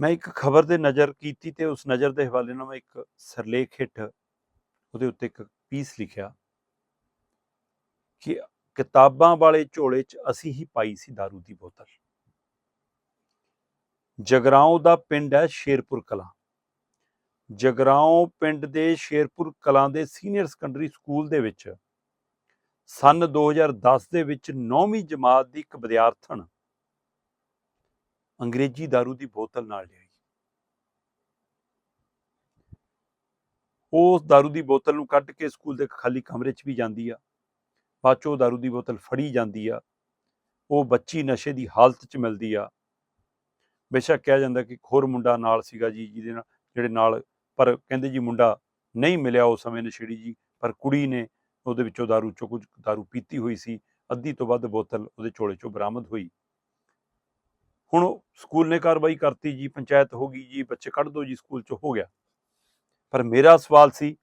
ਮੈਂ ਇੱਕ ਖਬਰ ਦੇ ਨਜ਼ਰ ਕੀਤੀ ਤੇ ਉਸ ਨਜ਼ਰ ਦੇ ਹਵਾਲੇ ਨਾਲ ਮੈਂ ਇੱਕ ਸਰਲੇਖ ਹੇਠ ਉਹਦੇ ਉੱਤੇ ਇੱਕ ਪੀਸ ਲਿਖਿਆ ਕਿ ਕਿਤਾਬਾਂ ਵਾਲੇ ਝੋਲੇ 'ਚ ਅਸੀਂ ਹੀ ਪਾਈ ਸੀ दारू ਦੀ ਬੋਤਲ ਜਗਰਾਉਂ ਦਾ ਪਿੰਡ ਹੈ ਸ਼ੇਰਪੁਰ ਕਲਾਂ ਜਗਰਾਉਂ ਪਿੰਡ ਦੇ ਸ਼ੇਰਪੁਰ ਕਲਾਂ ਦੇ ਸੀਨੀਅਰ ਸੈਕੰਡਰੀ ਸਕੂਲ ਦੇ ਵਿੱਚ ਸਨ 2010 ਦੇ ਵਿੱਚ 9ਵੀਂ ਜਮਾਤ ਦੀ ਇੱਕ ਵਿਦਿਆਰਥਣ ਅੰਗਰੇਜ਼ੀ दारू ਦੀ ਬੋਤਲ ਨਾਲ ਉਸ दारू ਦੀ ਬੋਤਲ ਨੂੰ ਕੱਢ ਕੇ ਸਕੂਲ ਦੇ ਇੱਕ ਖਾਲੀ ਕਮਰੇ 'ਚ ਵੀ ਜਾਂਦੀ ਆ ਬਾਅਦ 'ਚੋਂ ਉਹ दारू ਦੀ ਬੋਤਲ ਫੜੀ ਜਾਂਦੀ ਆ ਉਹ ਬੱਚੀ ਨਸ਼ੇ ਦੀ ਹਾਲਤ 'ਚ ਮਿਲਦੀ ਆ ਬੇਸ਼ੱਕ ਕਿਹਾ ਜਾਂਦਾ ਕਿ ਇੱਕ ਹੋਰ ਮੁੰਡਾ ਨਾਲ ਸੀਗਾ ਜੀ ਜਿਹਦੇ ਨਾਲ ਜਿਹੜੇ ਨਾਲ ਪਰ ਕਹਿੰਦੇ ਜੀ ਮੁੰਡਾ ਨਹੀਂ ਮਿਲਿਆ ਉਸ ਸਮੇਂ ਨਸ਼ੇੜੀ ਜੀ ਪਰ ਕੁੜੀ ਨੇ ਉਹਦੇ ਵਿੱਚੋਂ दारू ਚੋਂ ਕੁਝ दारू ਪੀਤੀ ਹੋਈ ਸੀ ਅੱਧੀ ਤੋਂ ਵੱਧ ਬੋਤਲ ਉਹਦੇ ਝੋਲੇ ਚੋਂ ਬਰਾਮਦ ਹੋਈ ਹੁਣ ਉਹ ਸਕੂਲ ਨੇ ਕਾਰਵਾਈ ਕਰਤੀ ਜੀ ਪੰਚਾਇਤ ਹੋ ਗਈ ਜੀ ਬੱਚੇ ਕੱਢ ਦੋ ਜੀ ਸਕੂਲ ਚੋਂ ਹੋ ਗਿਆ ਪਰ ਮੇਰਾ ਸਵਾਲ ਸੀ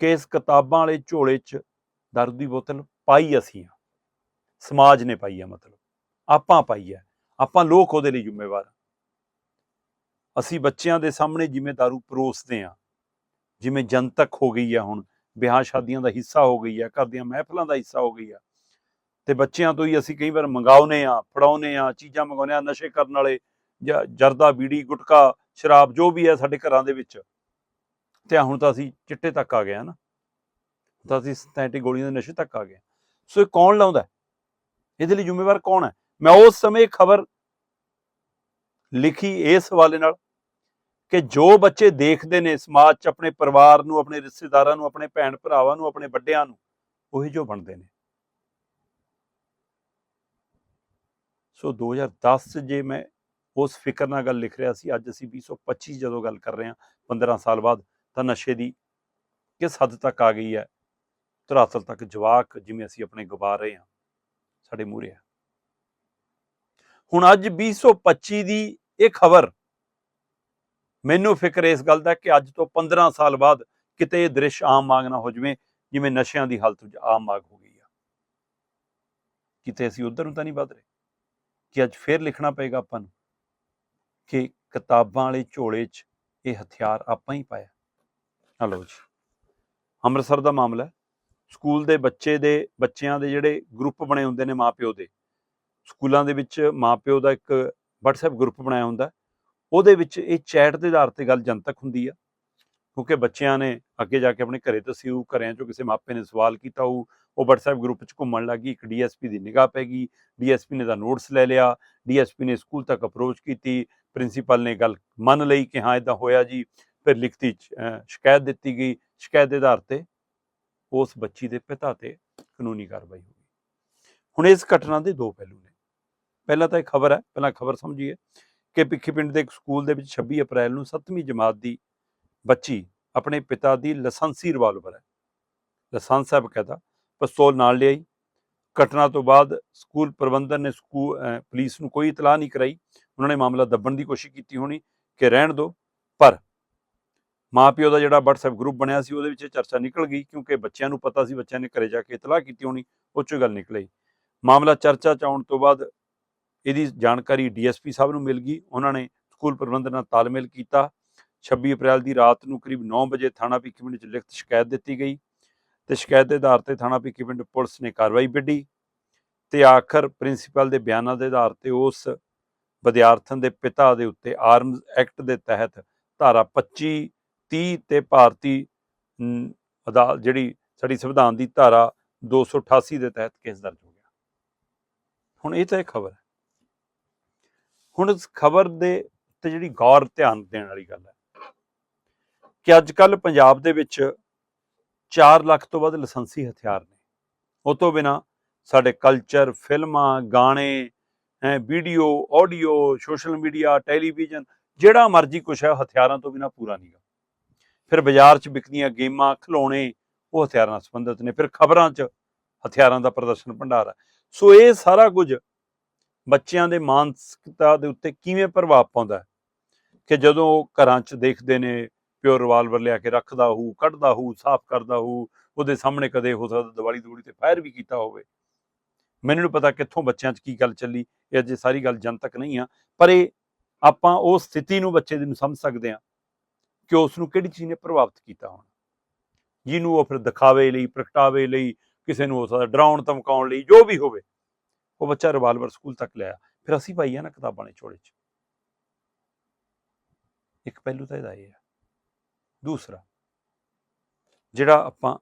ਕਿ ਇਸ ਕਿਤਾਬਾਂ ਵਾਲੇ ਝੋਲੇ 'ਚ ਦਰਦ ਦੀ ਬੋਤਲ ਪਾਈ ਅਸੀਂ ਆ ਸਮਾਜ ਨੇ ਪਾਈ ਆ ਮਤਲਬ। ਆਪਾਂ ਪਾਈ ਆ। ਆਪਾਂ ਲੋਕ ਉਹਦੇ ਲਈ ਜ਼ਿੰਮੇਵਾਰ ਅਸੀਂ ਬੱਚਿਆਂ ਦੇ ਸਾਹਮਣੇ ਜਿਵੇਂ ਦਾਰੂ ਪਰੋਸਦੇ ਆ ਜਿਵੇਂ ਜਨਤਕ ਹੋ ਗਈ ਆ ਹੁਣ, ਵਿਆਹ ਸ਼ਾਦੀਆਂ ਦਾ ਹਿੱਸਾ ਹੋ ਗਈ ਆ, ਘਰ ਦੀਆਂ ਮਹਿਫਲਾਂ ਦਾ ਹਿੱਸਾ ਹੋ ਗਈ ਆ, ਤੇ ਬੱਚਿਆਂ ਤੋਂ ਹੀ ਅਸੀਂ ਕਈ ਵਾਰ ਮੰਗਾਉਨੇ ਆ ਫੜਾਉਨੇ ਆ ਚੀਜ਼ਾਂ ਮੰਗਾਉਨੇ ਆ ਨਸ਼ੇ ਕਰਨ ਵਾਲੇ ਜਾਂ ਜਰਦਾ, ਬੀੜੀ, ਗੁਟਕਾ, ਸ਼ਰਾਬ ਜੋ ਵੀ ਹੈ ਸਾਡੇ ਘਰਾਂ ਦੇ ਵਿੱਚ ਤੇ ਹੁਣ ਤਾਂ ਅਸੀਂ ਚਿੱਟੇ ਤੱਕ ਆ ਗਏ ਆ ਨਾ। ਤਾਂ ਅਸੀਂ ਸਿੰਥੈਟਿਕ ਗੋਲੀਆਂ ਦੇ ਨਸ਼ੇ ਤੱਕ ਆ ਗਏ ਸੋ ਇਹ ਕੌਣ ਲਾਉਂਦਾ ਇਹਦੇ ਲਈ ਜ਼ਿੰਮੇਵਾਰ ਕੌਣ ਹੈ? ਮੈਂ ਉਸ ਸਮੇਂ ਖਬਰ ਲਿਖੀ ਇਸ ਹਵਾਲੇ ਨਾਲ ਕਿ ਜੋ ਬੱਚੇ ਦੇਖਦੇ ਨੇ ਸਮਾਜ 'ਚ ਆਪਣੇ ਪਰਿਵਾਰ ਨੂੰ, ਆਪਣੇ ਰਿਸ਼ਤੇਦਾਰਾਂ ਨੂੰ, ਆਪਣੇ ਭੈਣ ਭਰਾਵਾਂ ਨੂੰ, ਆਪਣੇ ਵੱਡਿਆਂ ਨੂੰ, ਉਹੀ ਜੋ ਬਣਦੇ ਨੇ। ਸੋ 2010 'ਚ ਜੇ ਮੈਂ ਉਸ ਫਿਕਰ ਨਾਲ ਗੱਲ ਲਿਖ ਰਿਹਾ ਸੀ, ਅੱਜ ਅਸੀਂ 2025 ਜਦੋਂ ਗੱਲ ਕਰ ਰਹੇ ਹਾਂ 15 ਸਾਲ ਬਾਅਦ ਤਾਂ ਨਸ਼ੇ ਦੀ ਕਿਸ ਹੱਦ ਤੱਕ ਆ ਗਈ ਹੈ? ਧਰਾਤਲ ਤੱਕ ਜਵਾਕ ਜਿਵੇਂ ਅਸੀਂ ਆਪਣੇ ਗਵਾ ਰਹੇ ਹਾਂ, ਸਾਡੇ ਮੂਹਰੇ ਹੈ। ਹੁਣ ਅੱਜ 2025 ਦੀ ਇਹ ਖਬਰ ਮੈਨੂੰ ਫਿਕਰ ਇਸ ਗੱਲ ਦਾ ਕਿ ਅੱਜ ਤੋਂ 15 ਸਾਲ ਬਾਅਦ ਕਿਤੇ ਇਹ ਦ੍ਰਿਸ਼ ਆਮ ਵਾਂਗ ਨਾ ਹੋ ਜਾਵੇ, ਜਿਵੇਂ ਨਸ਼ਿਆਂ ਦੀ ਹਾਲਤ ਵਿੱਚ ਆਮ ਵਾਂਗ ਹੋ ਗਈ ਆ। ਕਿਤੇ ਅਸੀਂ ਉਧਰ ਨੂੰ ਤਾਂ ਨਹੀਂ ਵੱਧ ਰਹੇ? ਕਿ ਅੱਜ ਫੇਰ ਲਿਖਣਾ ਪਏਗਾ ਆਪਾਂ ਨੂੰ ਕਿ ਕਿਤਾਬਾਂ ਵਾਲੇ ਝੋਲੇ 'ਚ ਇਹ ਹਥਿਆਰ ਆਪਾਂ ਹੀ ਪਾਇਆ। ਹਲੋ ਜੀ। ਅੰਮ੍ਰਿਤਸਰ ਦਾ ਮਾਮਲਾ ਹੈ। ਸਕੂਲ ਦੇ ਬੱਚੇ ਦੇ, ਬੱਚਿਆਂ ਦੇ ਜਿਹੜੇ ਗਰੁੱਪ ਬਣੇ ਹੁੰਦੇ ਨੇ ਮਾਪਿਓ ਦੇ, ਸਕੂਲਾਂ ਦੇ ਵਿੱਚ ਮਾਪਿਓ ਦਾ ਇੱਕ WhatsApp ਗਰੁੱਪ ਬਣਾਇਆ ਹੁੰਦਾ ਉਹਦੇ ਵਿੱਚ ਇਹ ਚੈਟ ਦੇ ਆਧਾਰ ਤੇ ਗੱਲ ਜਨਤਕ ਹੁੰਦੀ ਆ, ਕਿਉਂਕਿ ਬੱਚਿਆਂ ਨੇ ਅੱਗੇ ਜਾ ਕੇ ਆਪਣੇ ਘਰੇ ਦੱਸਿਓ ਘਰਿਆਂ ਚੋਂ ਕਿਸੇ ਮਾਪੇ ਨੇ ਸਵਾਲ ਕੀਤਾ ਉਹ ਉਹ WhatsApp ਗਰੁੱਪ 'ਚ ਘੁੰਮਣ ਲੱਗੀ ਇੱਕ ਡੀਐਸਪੀ ਦੀ ਨਿਗਾਹ ਪੈ ਗਈ, ਡੀਐਸਪੀ ਨੇ ਤਾਂ ਨੋਟਸ ਲੈ ਲਿਆ, ਡੀਐਸਪੀ ਨੇ ਸਕੂਲ ਤੱਕ ਅਪਰੋਚ ਕੀਤੀ ਪ੍ਰਿੰਸੀਪਲ ਨੇ ਗੱਲ ਮੰਨ ਲਈ ਕਿ ਹਾਂ ਇਦਾਂ ਹੋਇਆ ਜੀ ਫਿਰ ਲਿਖਤੀ ਸ਼ਿਕਾਇਤ ਦਿੱਤੀ ਗਈ। ਸ਼ਿਕਾਇਤ ਦੇ ਆਧਾਰ ਤੇ ਉਸ ਬੱਚੀ ਦੇ ਪਿਤਾ ਤੇ ਕਾਨੂੰਨੀ ਕਾਰਵਾਈ ਹੋ ਗਈ। ਹੁਣ ਇਸ ਘਟਨਾ ਦੇ ਦੋ ਪਹਿਲੂ ਨੇ। ਪਹਿਲਾ ਤਾਂ ਇਹ ਖਬਰ ਹੈ, ਪਹਿਲਾਂ ਖਬਰ ਸਮਝੀਏ ਕਿ ਭਿੱਖੀ ਪਿੰਡ ਦੇ ਇੱਕ ਸਕੂਲ ਦੇ ਵਿੱਚ 26 ਅਪ੍ਰੈਲ ਨੂੰ 7ਵੀਂ ਜਮਾਤ ਦੀ ਬੱਚੀ ਆਪਣੇ ਪਿਤਾ ਦੀ ਲਾਇਸੈਂਸੀ ਰਿਵਾਲਵਰ ਹੈ। ਲਾਇਸੈਂਸ ਹੈ ਬਕਾਇਦਾ, ਪਿਸਤੌਲ ਨਾਲ ਲਿਆਈ। ਘਟਨਾ ਤੋਂ ਬਾਅਦ ਸਕੂਲ ਪ੍ਰਬੰਧਨ ਨੇ ਸਕੂਲ ਪੁਲਿਸ ਨੂੰ ਕੋਈ ਇਤਲਾਹ ਨਹੀਂ ਕਰਾਈ। ਉਹਨਾਂ ਨੇ ਮਾਮਲਾ ਦੱਬਣ ਦੀ ਕੋਸ਼ਿਸ਼ ਕੀਤੀ ਹੋਣੀ ਕਿ ਰਹਿਣ ਦਿਓ, ਪਰ ਮਾਪਿਓ ਦਾ ਜਿਹੜਾ WhatsApp ਗਰੁੱਪ ਬਣਿਆ ਸੀ, ਉਹਦੇ ਵਿੱਚ ਇਹ ਚਰਚਾ ਨਿਕਲ ਗਈ ਕਿਉਂਕਿ ਬੱਚਿਆਂ ਨੂੰ ਪਤਾ ਸੀ, ਬੱਚਿਆਂ ਨੇ ਘਰੇ ਜਾ ਕੇ ਇਤਲਾਹ ਕੀਤੀ ਹੋਣੀ, ਉਹ 'ਚੋਂ ਗੱਲ ਨਿਕਲੀ ਮਾਮਲਾ ਚਰਚਾ ਚ ਆਉਣ ਤੋਂ ਬਾਅਦ ਇਹਦੀ ਜਾਣਕਾਰੀ ਡੀਐਸਪੀ ਸਾਹਿਬ ਨੂੰ ਮਿਲ ਗਈ, ਉਹਨਾਂ ਨੇ ਸਕੂਲ ਪ੍ਰਬੰਧਨ ਨਾਲ ਤਾਲਮੇਲ ਕੀਤਾ। 26 ਅਪ੍ਰੈਲ ਦੀ ਰਾਤ ਨੂੰ ਕਰੀਬ 9 ਵਜੇ ਥਾਣਾ ਭਿੱਖੀਵਿੰਡ ਚ ਲਿਖਤ ਸ਼ਿਕਾਇਤ ਦਿੱਤੀ ਗਈ ਤੇ ਸ਼ਿਕਾਇਤ ਦੇ ਆਧਾਰ ਤੇ ਥਾਣਾ ਭਿੱਖੀਵਿੰਡ ਪੁਲਿਸ ਨੇ ਕਾਰਵਾਈ ਵਿੱਢੀ ਤੇ ਆਖਰ ਪ੍ਰਿੰਸੀਪਲ ਦੇ ਬਿਆਨਾਂ ਦੇ ਆਧਾਰ ਤੇ ਉਸ ਵਿਦਿਆਰਥਣ ਦੇ ਪਿਤਾ ਦੇ ਉੱਤੇ ਆਰਮਜ਼ ਐਕਟ ਦੇ ਤਹਿਤ ਧਾਰਾ 25 30 ਤੇ ਭਾਰਤੀ ਅਦਾਲਤ ਜਿਹੜੀ ਸਾਡੀ ਸੰਵਿਧਾਨ ਦੀ ਧਾਰਾ 288 ਦੇ ਤਹਿਤ ਕੇਸ ਦਰਜ ਹੋ ਗਿਆ। ਹੁਣ ਇਹ ਤਾਂ ਇੱਕ ਖਬਰ ਹੈ। ਹੁਣ ਇਸ ਖਬਰ ਦੇ ਤੇ ਜਿਹੜੀ ਗੌਰ ਧਿਆਨ ਦੇਣ ਵਾਲੀ ਗੱਲ ਹੈ ਕਿ ਅੱਜ ਕੱਲ ਪੰਜਾਬ ਦੇ ਵਿੱਚ 4 ਲੱਖ ਤੋਂ ਵੱਧ ਲਾਇਸੈਂਸੀ ਹਥਿਆਰ ਨੇ। ਉਹ ਤੋਂ ਬਿਨਾ ਸਾਡੇ ਕਲਚਰ ਫਿਲਮਾਂ, ਗਾਣੇ, ਹੈ, video audio social media television ਜਿਹੜਾ ਮਰਜ਼ੀ ਕੁਛ ਹੈ ਹਥਿਆਰਾਂ ਤੋਂ ਬਿਨਾ ਪੂਰਾ ਨਹੀਂਗਾ ਫਿਰ ਬਾਜ਼ਾਰ 'ਚ ਵਿਕਦੀਆਂ ਗੇਮਾਂ ਖਿਡੌਣੇ ਉਹ ਹਥਿਆਰਾਂ ਨਾਲ ਸੰਬੰਧਿਤ ਨੇ। ਫਿਰ ਖਬਰਾਂ 'ਚ ਹਥਿਆਰਾਂ ਦਾ ਪ੍ਰਦਰਸ਼ਨ ਭੰਡਾਰ ਹੈ। ਸੋ ਇਹ ਸਾਰਾ ਕੁਝ ਬੱਚਿਆਂ ਦੇ ਮਾਨਸਿਕਤਾ ਦੇ ਉੱਤੇ ਕਿਵੇਂ ਪ੍ਰਭਾਵ ਪਾਉਂਦਾ ਕਿ ਜਦੋਂ ਉਹ ਘਰਾਂ 'ਚ ਦੇਖਦੇ ਨੇ, ਪਿਓ ਰਿਵਾਲਵਰ ਲਿਆ ਕੇ ਰੱਖਦਾ ਹੋਊ, ਕੱਢਦਾ ਹੋਊ, ਸਾਫ਼ ਕਰਦਾ ਹੋਊ, ਉਹਦੇ ਸਾਹਮਣੇ ਕਦੇ ਹੋ ਸਕਦਾ ਦੀਵਾਲੀ ਦੂੜੀ ਤੇ ਫਾਇਰ ਵੀ ਕੀਤਾ ਹੋਵੇ। ਮੈਨੂੰ ਨਹੀਂ ਪਤਾ ਕਿੱਥੋਂ ਬੱਚਿਆਂ 'ਚ ਕੀ ਗੱਲ ਚੱਲੀ, ਇਹ ਅਜੇ ਸਾਰੀ ਗੱਲ ਜਨਤਕ ਨਹੀਂ ਆ, ਪਰ ਇਹ ਆਪਾਂ ਉਹ ਸਥਿਤੀ ਨੂੰ ਬੱਚੇ ਦੀ ਨੂੰ ਸਮਝ ਸਕਦੇ ਆ ਕਿ ਉਸ ਨੂੰ ਕਿਹੜੀ ਚੀਜ਼ ਨੇ ਪ੍ਰਭਾਵਿਤ ਕੀਤਾ ਹੋਣਾ? ਜਿਹਨੂੰ ਉਹ ਫਿਰ ਦਿਖਾਵੇ ਲਈ, ਪ੍ਰਗਟਾਵੇ ਲਈ, ਕਿਸੇ ਨੂੰ ਹੋ ਸਕਦਾ ਡਰਾਉਣ, ਧਮਕਾਉਣ ਲਈ, ਜੋ ਵੀ ਹੋਵੇ, ਉਹ ਬੱਚਾ ਰਿਵਾਲਵਰ ਸਕੂਲ ਤੱਕ ਲਿਆ ਫਿਰ ਅਸੀਂ ਪਾਈ ਆ ਨਾ ਕਿਤਾਬਾਂ ਨੇ ਚੋਲੇ 'ਚ। ਇੱਕ ਪਹਿਲੂ ਤਾਂ ਇਹਦਾ ਇਹ ਹੈ ਦੂਸਰਾ, ਜਿਹੜਾ ਆਪਾਂ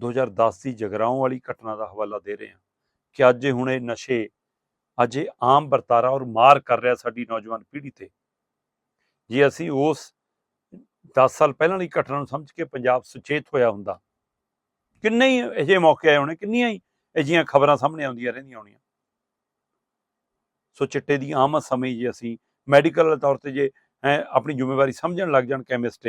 2010 ਦੀ ਜਗਰਾਉਂ ਵਾਲੀ ਘਟਨਾ ਦਾ ਹਵਾਲਾ ਦੇ ਰਹੇ ਹਾਂ, ਕਿ ਅੱਜ ਇਹ ਹੁਣ ਇਹ ਨਸ਼ੇ, ਅੱਜ ਇਹ ਆਮ ਵਰਤਾਰਾ ਔਰ ਮਾਰ ਕਰ ਰਿਹਾ ਸਾਡੀ ਨੌਜਵਾਨ ਪੀੜ੍ਹੀ ਤੇ। ਜੇ ਅਸੀਂ ਉਸ 10 ਸਾਲ ਪਹਿਲਾਂ ਦੀ ਘਟਨਾ ਨੂੰ ਸਮਝ ਕੇ ਪੰਜਾਬ ਸੁਚੇਤ ਹੋਇਆ ਹੁੰਦਾ। ਕਿੰਨੇ ਹੀ ਅਜਿਹੇ ਮੌਕੇ ਆਏ ਹੋਣੇ, ਕਿੰਨੀਆਂ ਹੀ ਅਜਿਹੀਆਂ ਖਬਰਾਂ ਸਾਹਮਣੇ ਆਉਂਦੀਆਂ ਰਹਿੰਦੀਆਂ ਹੋਣੀਆਂ। ਸੋ ਚਿੱਟੇ ਦੀ ਆਮਦ ਸਮੇਂ ਜੇ ਅਸੀਂ ਮੈਡੀਕਲ ਤੌਰ ਤੇ ਜੇ ਆਪਣੀ ਜ਼ਿੰਮੇਵਾਰੀ ਸਮਝਣ ਲੱਗ ਜਾਣ ਕੈਮਿਸਟ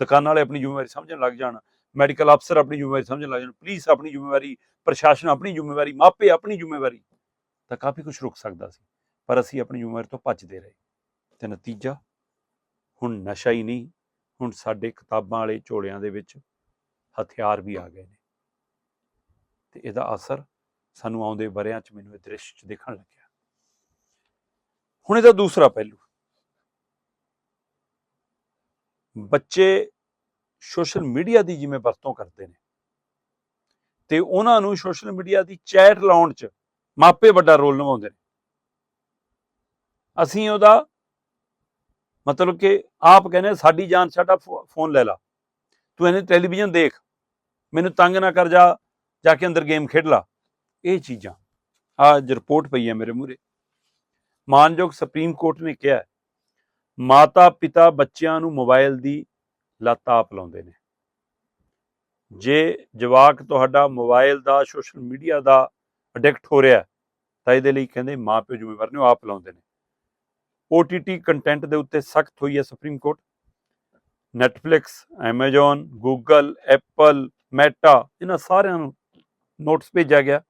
ਦੁਕਾਨਾਂ ਵਾਲੇ ਆਪਣੀ ਜ਼ਿੰਮੇਵਾਰੀ ਸਮਝਣ ਲੱਗ ਜਾਣ, ਮੈਡੀਕਲ ਅਫਸਰ ਆਪਣੀ ਜ਼ਿੰਮੇਵਾਰੀ ਸਮਝਣ ਲੱਗ ਜਾਣ, ਪੁਲਿਸ ਆਪਣੀ ਜ਼ਿੰਮੇਵਾਰੀ, ਪ੍ਰਸ਼ਾਸਨ ਆਪਣੀ ਜ਼ਿੰਮੇਵਾਰੀ, ਮਾਪੇ ਆਪਣੀ ਜ਼ਿੰਮੇਵਾਰੀ, ਤਾਂ ਕਾਫੀ ਕੁਝ ਰੁਕ ਸਕਦਾ ਸੀ। ਪਰ ਅਸੀਂ ਆਪਣੀ ਜ਼ਿੰਮੇਵਾਰੀ ਤੋਂ ਭੱਜਦੇ ਰਹੇ। ਤੇ ਨਤੀਜਾ, ਹੁਣ ਨਸ਼ਾ ਹੀ ਨਹੀਂ ਹੁਣ ਸਾਡੇ ਕਿਤਾਬਾਂ ਵਾਲੇ ਝੋਲਿਆਂ ਦੇ ਵਿੱਚ ਹਥਿਆਰ ਵੀ ਆ ਗਏ ਨੇ। ਤੇ ਇਹਦਾ ਅਸਰ ਸਾਨੂੰ ਆਉਂਦੇ ਵਰਿਆਂ 'ਚ ਮੈਨੂੰ ਇਹ ਦ੍ਰਿਸ਼ 'ਚ ਦੇਖਣ ਲੱਗਿਆ। ਹੁਣ ਇਹਦਾ ਦੂਸਰਾ ਪਹਿਲੂ। ਬੱਚੇ ਸੋਸ਼ਲ ਮੀਡੀਆ ਦੀ ਜਿਵੇਂ ਵਰਤੋਂ ਕਰਦੇ ਨੇ ਤੇ ਉਹਨਾਂ ਨੂੰ ਸੋਸ਼ਲ ਮੀਡੀਆ ਦੀ ਚੈਟ ਲਾਉਣ 'ਚ ਮਾਪੇ ਵੱਡਾ ਰੋਲ ਨਿਭਾਉਂਦੇ ਨੇ। ਅਸੀਂ ਉਹਦਾ ਮਤਲਬ ਕਿ ਆਪ ਕਹਿੰਦੇ ਸਾਡੀ ਜਾਨ ਸਾਡਾ ਫੋਨ ਲੈ ਲਾ। ਤੂੰ ਇਹਨੇ ਟੈਲੀਵਿਜ਼ਨ ਦੇਖ। ਮੈਨੂੰ ਤੰਗ ਨਾ ਕਰ ਜਾ ਜਾ ਕੇ ਅੰਦਰ ਗੇਮ ਖੇਡ ਲਾ। ਇਹ ਚੀਜ਼ਾਂ। ਆ ਰਿਪੋਰਟ ਪਈ ਹੈ ਮੇਰੇ ਮੂਹਰੇ। ਮਾਨਯੋਗ ਸੁਪਰੀਮ ਕੋਰਟ ਨੇ ਕਿਹਾ ਮਾਤਾ, ਪਿਤਾ, ਬੱਚਿਆਂ ਨੂੰ ਮੋਬਾਈਲ ਦੀ ਲੱਤ ਆਪ ਲਾਉਂਦੇ ਨੇ। ਜੇ ਜਵਾਕ ਤੁਹਾਡਾ ਮੋਬਾਈਲ ਦਾ ਸੋਸ਼ਲ ਮੀਡੀਆ ਦਾ ਅਡਿਕਟ ਹੋ ਰਿਹਾ ਤਾਂ ਇਹਦੇ ਲਈ ਕਹਿੰਦੇ ਮਾਪਿਓ ਜ਼ਿੰਮੇਵਾਰ ਨੇ, ਉਹ ਆਪ ਲਾਉਂਦੇ ਨੇ। OTT ਕੰਟੈਂਟ ਦੇ ਉੱਤੇ ਸਖਤ ਹੋਈ ਹੈ supreme court Netflix, Amazon, Google, Apple, Meta, ਇਹਨਾਂ ਸਾਰਿਆਂ ਨੂੰ ਨੋਟਿਸ ਭੇਜਿਆ ਗਿਆ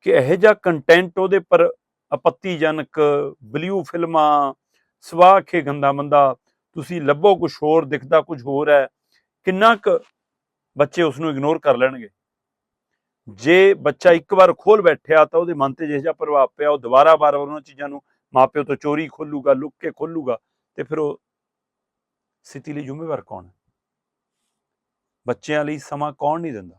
ਕਿ ਇਹੋ ਜਿਹਾ ਕੰਟੈਂਟ ਉਹਦੇ ਪਰ ਆਪੱਤੀਜਨਕ ਬਲੂ ਫਿਲਮਾਂ, ਸਵਾਹ ਕੇ ਗੰਦਾ ਮੰਦਾ, ਤੁਸੀਂ ਲੱਭੋ ਕੁਝ ਹੋਰ, ਦਿਖਦਾ ਕੁਝ ਹੋਰ ਹੈ, ਕਿੰਨਾ ਕੁ ਬੱਚੇ ਉਸ ਨੂੰ ਇਗਨੋਰ ਕਰ ਲੈਣਗੇ। ਜੇ ਬੱਚਾ ਇੱਕ ਵਾਰ ਖੋਲ ਬੈਠਿਆ ਤਾਂ ਉਹਦੇ ਮਨ ਤੇ ਜਿਹੋ ਜਿਹਾ ਪ੍ਰਭਾਵ ਪਿਆ, ਉਹ ਦੁਬਾਰਾ ਬਾਰ-ਬਾਰ ਉਹਨਾਂ ਚੀਜ਼ਾਂ ਨੂੰ ਮਾਪਿਓ ਤੋਂ ਚੋਰੀ ਖੋਲੂਗਾ, ਲੁੱਕ ਕੇ ਖੋਲੂਗਾ ਤੇ ਫਿਰ ਉਹ ਸਥਿਤੀ ਲਈ ਜ਼ਿੰਮੇਵਾਰ ਕੌਣ ਹੈ? ਬੱਚਿਆਂ ਲਈ ਸਮਾਂ ਕੌਣ ਨਹੀਂ ਦਿੰਦਾ?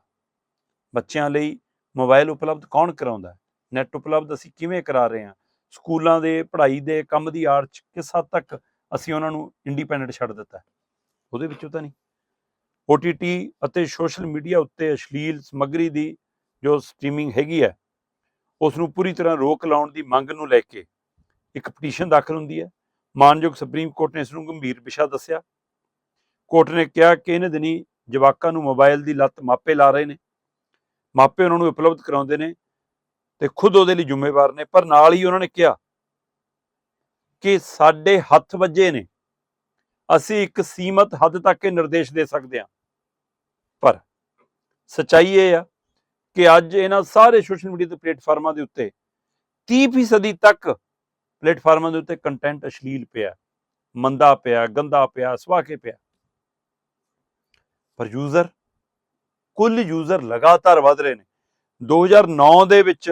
ਬੱਚਿਆਂ ਲਈ ਮੋਬਾਈਲ ਉਪਲਬਧ ਕੌਣ ਕਰਾਉਂਦਾ ਨੈਟ ਉਪਲਬਧ ਅਸੀਂ ਕਿਵੇਂ ਕਰਾ ਰਹੇ ਹਾਂ? ਸਕੂਲਾਂ ਦੇ, ਪੜ੍ਹਾਈ ਦੇ, ਕੰਮ ਦੀ ਆੜ ਚ ਕਿਸ ਹੱਦ ਤੱਕ ਅਸੀਂ ਉਹਨਾਂ ਨੂੰ ਇੰਡੀਪੈਂਡੈਂਟ ਛੱਡ ਦਿੱਤਾ ਉਹਦੇ ਵਿੱਚੋਂ ਤਾਂ ਨਹੀਂ। OTT ਅਤੇ ਸੋਸ਼ਲ ਮੀਡੀਆ ਉੱਤੇ ਅਸ਼ਲੀਲ, ਸਮੱਗਰੀ ਦੀ ਜੋ ਸਟ੍ਰੀਮਿੰਗ ਹੈਗੀ ਹੈ ਉਸ ਨੂੰ ਪੂਰੀ ਤਰ੍ਹਾਂ ਰੋਕ ਲਾਉਣ ਦੀ ਮੰਗ ਨੂੰ ਲੈ ਕੇ ਇੱਕ ਪਟੀਸ਼ਨ ਦਾਖਲ ਹੁੰਦੀ ਹੈ। ਮਾਨਯੋਗ ਸੁਪਰੀਮ ਕੋਰਟ ਨੇ ਇਸ ਨੂੰ ਗੰਭੀਰ ਵਿਸ਼ਾ ਦੱਸਿਆ। ਕੋਰਟ ਨੇ ਕਿਹਾ ਕਿ ਇਹਨਾਂ ਦਿਨੀ ਜਵਾਕਾਂ ਨੂੰ ਮੋਬਾਈਲ ਦੀ ਲੱਤ ਮਾਪੇ ਲਾ ਰਹੇ ਨੇ। ਮਾਪੇ ਉਹਨਾਂ ਨੂੰ ਉਪਲਬਧ ਕਰਾਉਂਦੇ ਨੇ ਤੇ ਖੁਦ ਉਹਦੇ ਲਈ ਜ਼ਿੰਮੇਵਾਰ ਨੇ, ਪਰ ਨਾਲ ਹੀ ਉਹਨਾਂ ਨੇ ਕਿਹਾ ਕਿ ਸਾਡੇ ਹੱਥ ਵੱਜੇ ਨੇ। ਅਸੀਂ ਇੱਕ ਸੀਮਤ ਹੱਦ ਤੱਕ ਇਹ ਨਿਰਦੇਸ਼ ਦੇ ਸਕਦੇ ਹਾਂ। ਪਰ ਸਚਾਈ ਇਹ ਆ ਕਿ ਅੱਜ ਇਹਨਾਂ ਸਾਰੇ ਸੋਸ਼ਲ ਮੀਡੀਆ ਦੇ ਪਲੇਟਫਾਰਮਾਂ ਦੇ ਉੱਤੇ 30% ਤੱਕ ਪਲੇਟਫਾਰਮਾਂ ਦੇ ਉੱਤੇ ਕੰਟੈਂਟ ਅਸ਼ਲੀਲ ਪਿਆ, ਮੰਦਾ ਪਿਆ, ਗੰਦਾ ਪਿਆ ਸਵਾਕੇ ਪਿਆ। ਪਰ ਯੂਜ਼ਰ ਕੁੱਲ ਯੂਜ਼ਰ ਲਗਾਤਾਰ ਵਧ ਰਹੇ ਨੇ। 2009 ਦੇ ਵਿੱਚ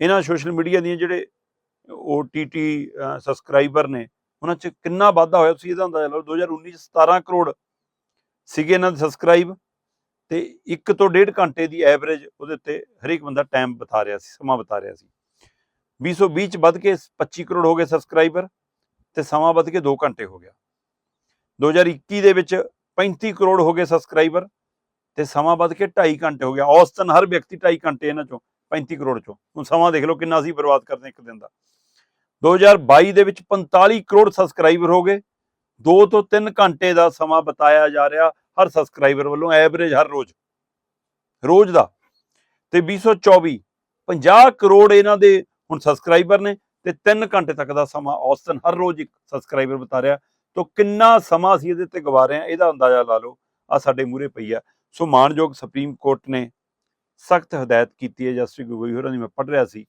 ਇਹਨਾਂ ਸੋਸ਼ਲ ਮੀਡੀਆ ਦੀਆਂ ਜਿਹੜੇ OTT ਸਬਸਕ੍ਰਾਈਬਰ ਨੇ, ਉਹਨਾਂ 'ਚ ਕਿੰਨਾ ਵਾਧਾ ਹੋਇਆ ਤੁਸੀਂ ਇਹਦਾ ਅੰਦਾਜ਼ਾ ਲਾਓ। 2019 ਚ 17 ਕਰੋੜ ਸੀਗੇ ਇਹਨਾਂ ਦੇ ਸਬਸਕ੍ਰਾਈਬ ਤੇ 1 ਤੋਂ 1.5 ਘੰਟੇ ਦੀ ਐਵਰੇਜ ਉਹਦੇ ਉੱਤੇ ਹਰੇਕ ਬੰਦਾ ਟਾਈਮ ਬਤਾ ਰਿਹਾ ਸੀ, ਸਮਾਂ ਬਤਾ ਰਿਹਾ ਸੀ। 2020 ਚ ਵੱਧ ਕੇ 25 ਕਰੋੜ ਹੋ ਗਏ ਸਬਸਕ੍ਰਾਈਬਰ ਤੇ ਸਮਾਂ ਵੱਧ ਕੇ 2 ਘੰਟੇ ਹੋ ਗਿਆ। 2021 ਦੇ ਵਿੱਚ 35 ਕਰੋੜ ਹੋ ਗਏ ਸਬਸਕ੍ਰਾਈਬਰ ਤੇ ਸਮਾਂ ਵੱਧ ਕੇ 2.5 ਘੰਟੇ ਹੋ ਗਿਆ। ਔਸਤਨ ਹਰ ਵਿਅਕਤੀ 2.5 ਘੰਟੇ ਇਹਨਾਂ ਚੋਂ 35 ਕਰੋੜ ਚੋਂ। ਹੁਣ ਸਮਾਂ ਦੇਖ ਲਓ ਕਿੰਨਾ ਅਸੀਂ ਬਰਬਾਦ ਕਰਦੇ ਇੱਕ ਦਿਨ ਦਾ। 2022 ਦੇ ਵਿੱਚ 45 ਕਰੋੜ ਸਬਸਕ੍ਰਾਈਬਰ ਹੋ ਗਏ। 2 ਤੋਂ 3 ਘੰਟੇ ਦਾ ਸਮਾਂ ਬਤਾਇਆ ਜਾ ਰਿਹਾ ਹਰ ਸਬਸਕ੍ਰਾਈਬਰ ਵੱਲੋਂ ਐਵਰੇਜ ਹਰ ਰੋਜ਼। ਰੋਜ਼ ਦਾ। ਤੇ 2024 50 ਕਰੋੜ ਇਹਨਾਂ ਦੇ ਹੁਣ ਸਬਸਕ੍ਰਾਈਬਰ ਨੇ ਤੇ 3 ਘੰਟੇ ਤੱਕ ਦਾ ਸਮਾਂ ਔਸਤਨ ਹਰ ਰੋਜ਼ ਇੱਕ ਸਬਸਕ੍ਰਾਈਬਰ ਬਤਾ ਰਿਹਾ। ਤੋਂ ਕਿੰਨਾ ਸਮਾਂ ਅਸੀਂ ਇਹਦੇ ਤੇ ਗਵਾ ਰਹੇ ਹਾਂ, ਇਹਦਾ ਅੰਦਾਜ਼ਾ ਲਾ ਲਓ ਆ ਸਾਡੇ ਮੂਹਰੇ ਪਈ ਆ। ਸੋ ਮਾਨਯੋਗ ਸੁਪਰੀਮ ਕੋਰਟ ਨੇ ਸਖਤ ਹਦਾਇਤ ਕੀਤੀ ਹੈ, ਜਸਟਿਸ ਗੋਗੋਈ ਹੋਰਾਂ ਦੀ ਮੈਂ ਪੜ੍ਹ ਰਿਹਾ ਸੀ।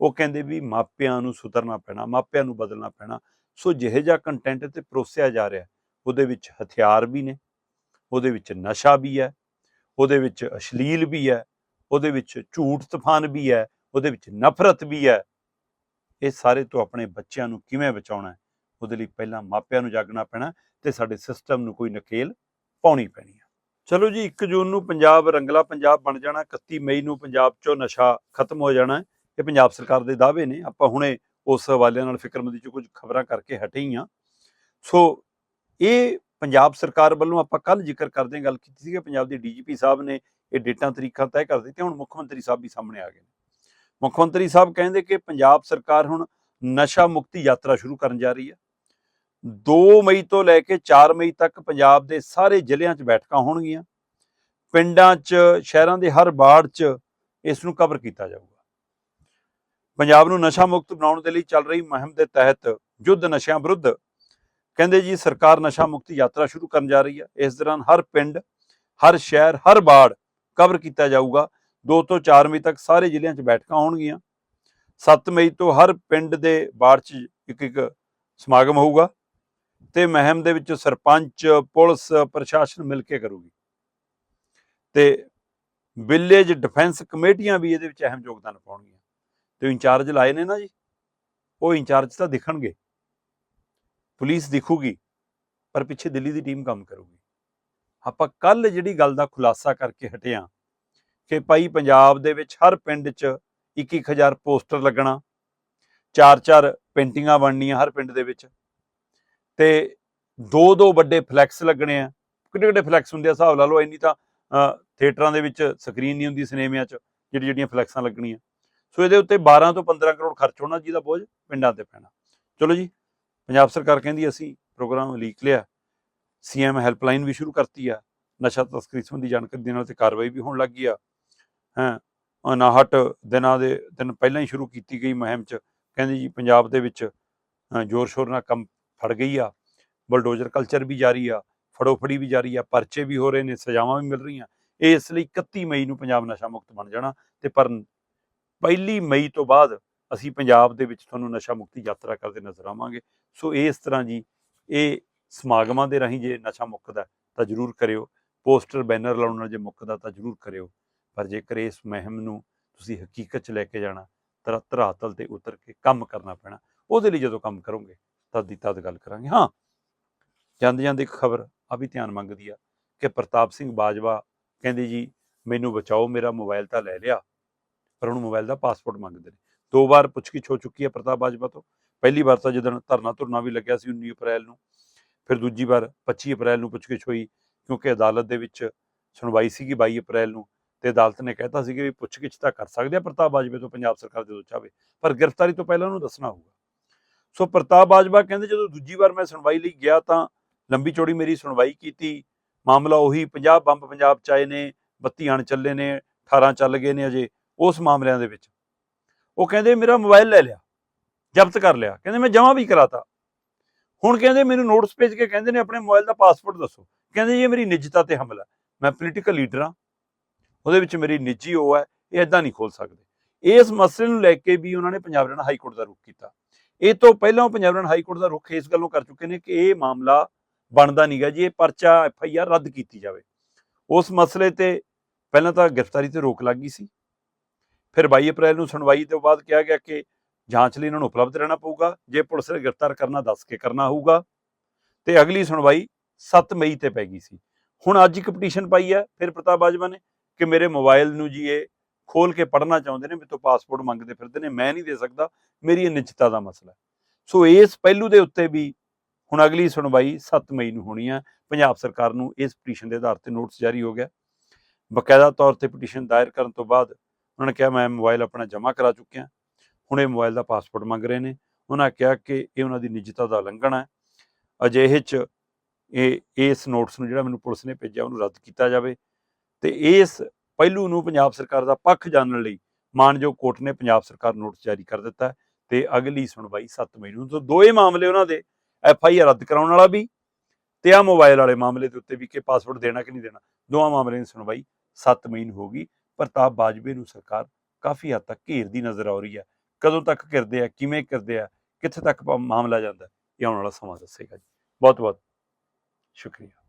ਉਹ ਕਹਿੰਦੇ ਵੀ ਮਾਪਿਆਂ ਨੂੰ ਸੁਧਰਨਾ ਪੈਣਾ, ਮਾਪਿਆਂ ਨੂੰ ਬਦਲਣਾ ਪੈਣਾ। ਸੋ ਜਿਹੇ ਜਿਹਾ ਕੰਟੈਂਟ ਤੇ ਪਰੋਸਿਆ ਜਾ ਰਿਹਾ, ਉਹਦੇ ਵਿੱਚ ਹਥਿਆਰ ਵੀ ਨੇ, ਉਹਦੇ ਵਿੱਚ ਨਸ਼ਾ ਵੀ ਹੈ, ਉਹਦੇ ਵਿੱਚ ਅਸ਼ਲੀਲ ਵੀ ਹੈ, ਉਹਦੇ ਵਿੱਚ ਝੂਠ ਤੂਫਾਨ ਵੀ ਹੈ ਉਹਦੇ ਵਿੱਚ ਨਫ਼ਰਤ ਵੀ ਹੈ। ਇਹ ਸਾਰੇ ਤੋਂ ਆਪਣੇ ਬੱਚਿਆਂ ਨੂੰ ਕਿਵੇਂ ਬਚਾਉਣਾ ਉਹਦੇ ਲਈ ਪਹਿਲਾਂ ਮਾਪਿਆਂ ਨੂੰ ਜਾਗਣਾ ਪੈਣਾ ਤੇ ਸਾਡੇ ਸਿਸਟਮ ਨੂੰ ਕੋਈ ਨਕੇਲ ਪਾਉਣੀ ਪੈਣੀ ਹੈ। ਚਲੋ ਜੀ 1 ਜੂਨ ਨੂੰ ਪੰਜਾਬ ਰੰਗਲਾ ਪੰਜਾਬ ਬਣ ਜਾਣਾ 31 ਮਈ ਨੂੰ ਪੰਜਾਬ 'ਚੋਂ ਨਸ਼ਾ ਖਤਮ ਹੋ ਜਾਣਾ ਇਹ ਪੰਜਾਬ ਸਰਕਾਰ ਦੇ ਦਾਅਵੇ ਨੇ। ਆਪਾਂ ਹੁਣੇ ਉਸ ਹਵਾਲੇ ਨਾਲ ਫਿਕਰਮੰਦੀ 'ਚ ਕੁਝ ਖਬਰਾਂ ਕਰਕੇ ਹਟੇ ਹੀ ਹਾਂ। ਸੋ ਇਹ ਪੰਜਾਬ ਸਰਕਾਰ ਵੱਲੋਂ ਆਪਾਂ ਕੱਲ ਜ਼ਿਕਰ ਕਰਦੇ ਹਾਂ, ਗੱਲ ਕੀਤੀ ਸੀ ਕਿ ਪੰਜਾਬ ਦੇ ਡੀਜੀਪੀ ਸਾਹਿਬ ਨੇ ਇਹ ਡੇਟਾਂ ਤਰੀਕਾਂ ਤੈਅ ਕਰ ਦਿੱਤੀਆਂ, ਹੁਣ ਮੁੱਖ ਮੰਤਰੀ ਸਾਹਿਬ ਵੀ ਸਾਹਮਣੇ ਆ ਗਏ ਨੇ। ਮੁੱਖ ਮੰਤਰੀ ਸਾਹਿਬ ਕਹਿੰਦੇ ਕਿ ਪੰਜਾਬ ਸਰਕਾਰ ਹੁਣ ਨਸ਼ਾ ਮੁਕਤੀ ਯਾਤਰਾ ਸ਼ੁਰੂ ਕਰਨ ਜਾ ਰਹੀ ਹੈ। 2 ਮਈ ਤੋਂ ਲੈ ਕੇ 4 ਮਈ ਤੱਕ ਪੰਜਾਬ ਦੇ ਸਾਰੇ ਜ਼ਿਲ੍ਹਿਆਂ 'ਚ ਬੈਠਕਾਂ ਹੋਣਗੀਆਂ। ਪਿੰਡਾਂ 'ਚ, ਸ਼ਹਿਰਾਂ ਦੇ ਹਰ ਵਾਰਡ 'ਚ ਇਸ ਨੂੰ ਕਵਰ ਕੀਤਾ ਜਾਊਗਾ। ਪੰਜਾਬ ਨੂੰ ਨਸ਼ਾ ਮੁਕਤ ਬਣਾਉਣ ਦੇ ਲਈ ਚੱਲ ਰਹੀ ਮੁਹਿੰਮ ਦੇ ਤਹਿਤ ਯੁੱਧ ਨਸ਼ਿਆਂ ਵਿਰੁੱਧ ਕਹਿੰਦੇ ਜੀ ਸਰਕਾਰ ਨਸ਼ਾ ਮੁਕਤੀ ਯਾਤਰਾ ਸ਼ੁਰੂ ਕਰਨ ਜਾ ਰਹੀ ਹੈ। ਇਸ ਦੌਰਾਨ ਹਰ ਪਿੰਡ, ਹਰ ਸ਼ਹਿਰ, ਹਰ ਵਾਰਡ ਕਵਰ ਕੀਤਾ ਜਾਊਗਾ। 2 ਤੋਂ 4 ਮਈ ਤੱਕ ਸਾਰੇ ਜ਼ਿਲ੍ਹਿਆਂ 'ਚ ਬੈਠਕਾਂ ਹੋਣਗੀਆਂ। 7 ਮਈ ਤੋਂ ਹਰ ਪਿੰਡ ਦੇ ਵਾਰਡ 'ਚ ਇੱਕ ਇੱਕ ਸਮਾਗਮ ਹੋਊਗਾ ਤੇ ਮਹਿਮ ਦੇ ਵਿੱਚ ਸਰਪੰਚ, ਪੁਲਿਸ, ਪ੍ਰਸ਼ਾਸਨ ਮਿਲ ਕੇ ਕਰੂਗੀ। ਤੇ ਵਿਲੇਜ ਡਿਫੈਂਸ ਕਮੇਟੀਆਂ ਵੀ ਇਹਦੇ ਵਿੱਚ ਅਹਿਮ ਯੋਗਦਾਨ ਪਾਉਣਗੀਆਂ। ਤੇ ਇੰਚਾਰਜ ਲਾਏ ਨੇ ਨਾ ਜੀ, ਉਹ ਇੰਚਾਰਜ ਤਾਂ ਦਿਖਣਗੇ। ਪੁਲਿਸ ਦਿਖੂਗੀ, ਪਰ ਪਿੱਛੇ ਦਿੱਲੀ ਦੀ ਟੀਮ ਕੰਮ ਕਰੂਗੀ। ਆਪਾਂ ਕੱਲ ਜਿਹੜੀ ਗੱਲ ਦਾ ਖੁਲਾਸਾ ਕਰਕੇ ਹਟਿਆ ਕਿ ਭਾਈ ਪੰਜਾਬ ਦੇ ਵਿੱਚ ਹਰ ਪਿੰਡ 'ਚ 21000 ਪੋਸਟਰ ਲੱਗਣਾ ਚਾਰ ਚਾਰ ਪੇਂਟਿੰਗਾਂ ਬਣਨੀਆਂ ਹਰ ਪਿੰਡ ਦੇ ਵਿੱਚ ਤੇ ਦੋ ਦੋ ਵੱਡੇ ਫਲੈਕਸ ਲੱਗਣੇ ਆ। ਕਿੱਡੇ ਕਿੱਡੇ ਫਲੈਕਸ ਹੁੰਦੇ ਆ ਹਿਸਾਬ ਲਾ ਲਓ, ਇੰਨੀ ਤਾਂ ਥੀਏਟਰਾਂ ਦੇ ਵਿੱਚ ਸਕਰੀਨ ਨਹੀਂ ਹੁੰਦੀ ਸਿਨੇਮਿਆਂ 'ਚ ਜਿਹੜੀ ਜਿਹੜੀਆਂ ਫਲੈਕਸਾਂ ਲੱਗਣੀਆਂ। ਸੋ ਇਹਦੇ ਉੱਤੇ 12 ਤੋਂ 15 ਕਰੋੜ ਖਰਚ ਹੋਣਾ ਜਿਹਦਾ ਬੋਝ ਪਿੰਡਾਂ ਤੇ ਪੈਣਾ। ਚਲੋ ਜੀ, ਪੰਜਾਬ ਸਰਕਾਰ ਕਹਿੰਦੀ ਅਸੀਂ ਪ੍ਰੋਗਰਾਮ ਲੀਕ ਲਿਆ। ਸੀਐਮ ਹੈਲਪਲਾਈਨ ਵੀ ਸ਼ੁਰੂ ਕਰਤੀ ਆ। ਨਸ਼ਾ ਤਸਕਰੀ ਸੰਬੰਧੀ ਜਾਣਕਾਰੀ ਦੇਣ ਵਾਸਤੇ ਕਾਰਵਾਈ ਵੀ ਹੋਣ ਲੱਗੀ ਆ। ਹੈ 59 ਦਿਨਾਂ ਦੇ ਦਿਨ ਪਹਿਲਾਂ ਹੀ ਸ਼ੁਰੂ ਕੀਤੀ ਗਈ ਮੁਹਿੰਮ 'ਚ। ਕਹਿੰਦੇ ਜੀ ਪੰਜਾਬ ਦੇ ਵਿੱਚ ਜ਼ੋਰ ਸ਼ੋਰ ਨਾਲ ਕੰਮ ਫੜ ਗਈ ਆ। ਬਲਡੋਜ਼ਰ ਕਲਚਰ ਵੀ ਜਾਰੀ ਆ, ਫੜੋਫੜੀ ਵੀ ਜਾਰੀ ਆ, ਪਰਚੇ ਵੀ ਹੋ ਰਹੇ ਨੇ, ਸਜ਼ਾਵਾਂ ਵੀ ਮਿਲ ਰਹੀਆਂ। ਇਸ ਲਈ 31 ਮਈ ਨੂੰ ਪੰਜਾਬ ਨਸ਼ਾ ਮੁਕਤ ਬਣ ਜਾਣਾ ਤੇ ਪਰ ਪਹਿਲੀ ਮਈ ਤੋਂ ਬਾਅਦ ਅਸੀਂ ਪੰਜਾਬ ਦੇ ਵਿੱਚ ਤੁਹਾਨੂੰ ਨਸ਼ਾ ਮੁਕਤੀ ਯਾਤਰਾ ਕਰਦੇ ਨਜ਼ਰ ਆਵਾਂਗੇ। ਸੋ ਇਸ ਤਰ੍ਹਾਂ ਜੀ, ਇਹ ਸਮਾਗਮਾਂ ਦੇ ਰਾਹੀਂ ਜੇ ਨਸ਼ਾ ਮੁੱਕਦਾ ਤਾਂ ਜ਼ਰੂਰ ਕਰਿਓ। ਪੋਸਟਰ, ਬੈਨਰ ਲਾਉਣ ਨਾਲ ਜੇ ਮੁੱਕਦਾ ਤਾਂ ਜ਼ਰੂਰ ਕਰਿਓ। ਪਰ ਜੇਕਰ ਇਸ ਮੁਹਿੰਮ ਨੂੰ ਤੁਸੀਂ ਹਕੀਕਤ 'ਚ ਲੈ ਕੇ ਜਾਣਾ ਤਾਂ ਧਰਾਤਲ ਤੇ ਉਤਰ ਕੇ ਕੰਮ ਕਰਨਾ ਪੈਣਾ, ਉਹਦੇ ਲਈ ਜਦੋਂ ਕੰਮ ਕਰੋਗੇ, ਤਦ ਦੀ ਤਦ ਗੱਲ ਕਰਾਂਗੇ। ਹਾਂ, ਜਾਂਦੇ ਜਾਂਦੇ ਇੱਕ ਖਬਰ ਆ ਵੀ ਧਿਆਨ ਮੰਗਦੀ ਆ ਕਿ ਪ੍ਰਤਾਪ ਸਿੰਘ ਬਾਜਵਾ ਕਹਿੰਦੇ ਜੀ, ਮੈਨੂੰ ਬਚਾਓ, ਮੇਰਾ ਮੋਬਾਈਲ ਤਾਂ ਲੈ ਲਿਆ। ਪਰ ਹੁਣ ਮੋਬਾਈਲ ਦਾ ਪਾਸਪੋਰਟ ਮੰਗਦੇ ਨੇ। ਦੋ ਵਾਰ ਪੁੱਛਗਿੱਛ ਹੋ ਚੁੱਕੀ ਹੈ ਪ੍ਰਤਾਪ ਬਾਜਵਾ ਤੋਂ। ਪਹਿਲੀ ਵਾਰ ਤਾਂ ਜਦੋਂ ਧਰਨਾ ਧੁਰਨਾ ਵੀ ਲੱਗਿਆ ਸੀ 19 ਅਪ੍ਰੈਲ ਨੂੰ, ਫਿਰ ਦੂਜੀ ਵਾਰ 25 ਅਪ੍ਰੈਲ ਨੂੰ ਪੁੱਛਗਿੱਛ ਹੋਈ, ਕਿਉਂਕਿ ਅਦਾਲਤ ਦੇ ਵਿੱਚ ਸੁਣਵਾਈ ਸੀਗੀ 22 ਅਪ੍ਰੈਲ ਨੂੰ। ਤੇ ਅਦਾਲਤ ਨੇ ਕਹਿਤਾ ਸੀ ਕਿ ਵੀ ਪੁੱਛਗਿੱਛ ਤਾਂ ਕਰ ਸਕਦੇ ਆ, ਪ੍ਰਤਾਪ ਬਾਜਵੇ ਤੋਂ ਪੰਜਾਬ ਸਰਕਾਰ ਜਦੋਂ ਚਾਹਵੇ ਪਰ ਗ੍ਰਿਫਤਾਰੀ ਤੋਂ ਪਹਿਲਾਂ ਉਹਨੂੰ ਦੱਸਣਾ ਹੋਊਗਾ। ਸੋ ਪ੍ਰਤਾਪ ਬਾਜਵਾ ਕਹਿੰਦੇ ਜਦੋਂ ਦੂਜੀ ਵਾਰ ਮੈਂ ਸੁਣਵਾਈ ਲਈ ਗਿਆ ਤਾਂ ਲੰਬੀ ਚੌੜੀ ਮੇਰੀ ਸੁਣਵਾਈ ਕੀਤੀ, ਮਾਮਲਾ ਉਹੀ 50 ਬੰਬ ਪੰਜਾਬ ਚ ਆਏ ਨੇ 32 ਅਣ ਚੱਲੇ ਨੇ 18 ਚੱਲ ਗਏ ਨੇ ਅਜੇ ਉਸ ਮਾਮਲਿਆਂ ਦੇ ਵਿੱਚ। ਉਹ ਕਹਿੰਦੇ ਮੇਰਾ ਮੋਬਾਈਲ ਲੈ ਲਿਆ, ਜ਼ਬਤ ਕਰ ਲਿਆ, ਕਹਿੰਦੇ ਮੈਂ ਜਮ੍ਹਾਂ ਵੀ ਕਰਾਤਾ। ਹੁਣ ਕਹਿੰਦੇ ਮੈਨੂੰ ਨੋਟਿਸ ਭੇਜ ਕੇ ਕਹਿੰਦੇ ਨੇ ਆਪਣੇ ਮੋਬਾਈਲ ਦਾ ਪਾਸਵਰਡ ਦੱਸੋ, ਕਹਿੰਦੇ ਜੀ ਇਹ ਮੇਰੀ ਨਿੱਜਤਾ ਤੇ ਹਮਲਾ ਮੈਂ ਪੋਲੀਟੀਕਲ ਲੀਡਰ ਹਾਂ। ਉਹਦੇ ਵਿੱਚ ਮੇਰੀ ਨਿੱਜੀ ਉਹ ਹੈ, ਇਹ ਇਦਾਂ ਨਹੀਂ ਖੋਲ ਸਕਦੇ। ਇਸ ਮਸਲੇ ਨੂੰ ਲੈ ਕੇ ਵੀ ਉਹਨਾਂ ਨੇ ਪੰਜਾਬ ਹਰਿਆਣਾ ਹਾਈ ਕੋਰਟ ਦਾ ਰੁਖ ਕੀਤਾ। ਇਹ ਤੋਂ ਪਹਿਲਾਂ ਉਹ ਪੰਜਾਬ ਹਰਿਆਣਾ ਹਾਈ ਕੋਰਟ ਦਾ ਰੁਖ ਇਸ ਗੱਲੋਂ ਕਰ ਚੁੱਕੇ ਨੇ ਕਿ ਇਹ ਮਾਮਲਾ ਬਣਦਾ ਨਹੀਂਗਾ ਜੀ, ਇਹ ਪਰਚਾ ਐਫ ਆਈ ਆਰ ਰੱਦ ਕੀਤੀ ਜਾਵੇ। ਉਸ ਮਸਲੇ ਤੇ ਪਹਿਲਾਂ ਤਾਂ ਗ੍ਰਿਫਤਾਰੀ ਤੇ ਰੋਕ ਲੱਗ ਗਈ ਸੀ। ਫਿਰ 22 ਅਪ੍ਰੈਲ ਨੂੰ ਸੁਣਵਾਈ ਤੋਂ ਬਾਅਦ ਕਿਹਾ ਗਿਆ ਕਿ ਜਾਂਚ ਲਈ ਇਹਨਾਂ ਨੂੰ ਉਪਲਬਧ ਰਹਿਣਾ ਪਊਗਾ, ਜੇ ਪੁਲਿਸ ਨੇ ਗ੍ਰਿਫਤਾਰ ਕਰਨਾ, ਦੱਸ ਕੇ ਕਰਨਾ ਹੋਊਗਾ। ਤੇ ਅਗਲੀ ਸੁਣਵਾਈ 7 ਮਈ ਤੇ ਪੈ ਗਈ ਸੀ। ਹੁਣ ਅੱਜ ਇੱਕ ਪਟੀਸ਼ਨ ਪਾਈ ਹੈ, ਫਿਰ ਪ੍ਰਤਾਪ ਬਾਜਵਾ ਨੇ। ਕਿ ਮੇਰੇ ਮੋਬਾਈਲ ਨੂੰ ਜੀ ਇਹ ਖੋਲ ਕੇ ਪੜ੍ਹਨਾ ਚਾਹੁੰਦੇ ਨੇ, ਮੇਰੇ ਤੋਂ ਪਾਸਪੋਰਟ ਮੰਗਦੇ ਫਿਰਦੇ ਨੇ, ਮੈਂ ਨਹੀਂ ਦੇ ਸਕਦਾ, ਮੇਰੀ ਇਹ ਨਿੱਜਤਾ ਦਾ ਮਸਲਾ ਸੋ ਇਸ ਪਹਿਲੂ ਦੇ ਉੱਤੇ ਵੀ ਹੁਣ ਅਗਲੀ ਸੁਣਵਾਈ 7 ਮਈ ਨੂੰ ਹੋਣੀ ਹੈ ਪੰਜਾਬ ਸਰਕਾਰ ਨੂੰ ਇਸ ਪਟੀਸ਼ਨ ਦੇ ਆਧਾਰ ਤੇ ਨੋਟਿਸ ਜਾਰੀ ਹੋ ਗਿਆ। ਬਕਾਇਦਾ ਤੌਰ ਤੇ ਪਟੀਸ਼ਨ ਦਾਇਰ ਕਰਨ ਤੋਂ ਬਾਅਦ ਉਹਨਾਂ ਨੇ ਕਿਹਾ, ਮੈਂ ਮੋਬਾਈਲ ਆਪਣਾ ਜਮ੍ਹਾਂ ਕਰਾ ਚੁੱਕਿਆ। ਹੁਣ ਇਹ ਮੋਬਾਈਲ ਦਾ ਪਾਸਪੋਰਟ ਮੰਗ ਰਹੇ ਨੇ। ਉਹਨਾਂ ਕਿਹਾ ਕਿ ਇਹ ਉਹਨਾਂ ਦੀ ਨਿੱਜਤਾ ਦਾ ਉਲੰਘਣ ਹੈ। ਅਜਿਹੇ ਚ ਇਹ, ਇਸ ਨੋਟਿਸ ਨੂੰ ਜਿਹੜਾ ਮੈਨੂੰ ਪੁਲਿਸ ਨੇ ਭੇਜਿਆ, ਉਹਨੂੰ ਰੱਦ ਕੀਤਾ ਜਾਵੇ। ਤੇ ਇਸ ਪਹਿਲੂ ਨੂੰ ਪੰਜਾਬ ਸਰਕਾਰ ਦਾ ਪੱਖ ਜਾਣਨ ਲਈ ਮਾਨਯੋਗ ਕੋਰਟ ਨੇ ਪੰਜਾਬ ਸਰਕਾਰ ਨੋਟਿਸ ਜਾਰੀ ਕਰ ਦਿੱਤਾ ਹੈ ਤੇ ਅਗਲੀ ਸੁਣਵਾਈ 7 ਮਈ ਨੂੰ, ਤੋਂ ਦੋਏ ਮਾਮਲੇ ਉਹਨਾਂ ਦੇ ਐਫ ਆਈ ਆਰ ਰੱਦ ਕਰਾਉਣ ਵਾਲਾ ਵੀ ਤੇ ਆ ਮੋਬਾਈਲ ਵਾਲੇ ਮਾਮਲੇ ਦੇ ਉੱਤੇ ਵੀ ਕਿ ਪਾਸਵਰਡ ਦੇਣਾ ਕਿ ਨਹੀਂ ਦੇਣਾ, ਦੋਵਾਂ ਮਾਮਲਿਆਂ ਦੀ ਸੁਣਵਾਈ 7 ਮਈ ਨੂੰ ਹੋਗੀ ਪ੍ਰਤਾਪ ਬਾਜਵੇ ਨੂੰ ਸਰਕਾਰ ਕਾਫੀ ਹੱਦ ਤੱਕ ਘੇਰਦੀ ਨਜ਼ਰ ਆ ਰਹੀ ਹੈ। ਕਦੋਂ ਤੱਕ ਕਰਦੇ ਆ, ਕਿਵੇਂ ਕਰਦੇ ਆ, ਕਿੱਥੇ ਤੱਕ ਮਾਮਲਾ ਜਾਂਦਾ ਇਹ ਆਉਣ ਵਾਲਾ ਸਮਾਂ ਦੱਸੇਗਾ ਜੀ। ਬਹੁਤ ਬਹੁਤ ਸ਼ੁਕਰੀਆ।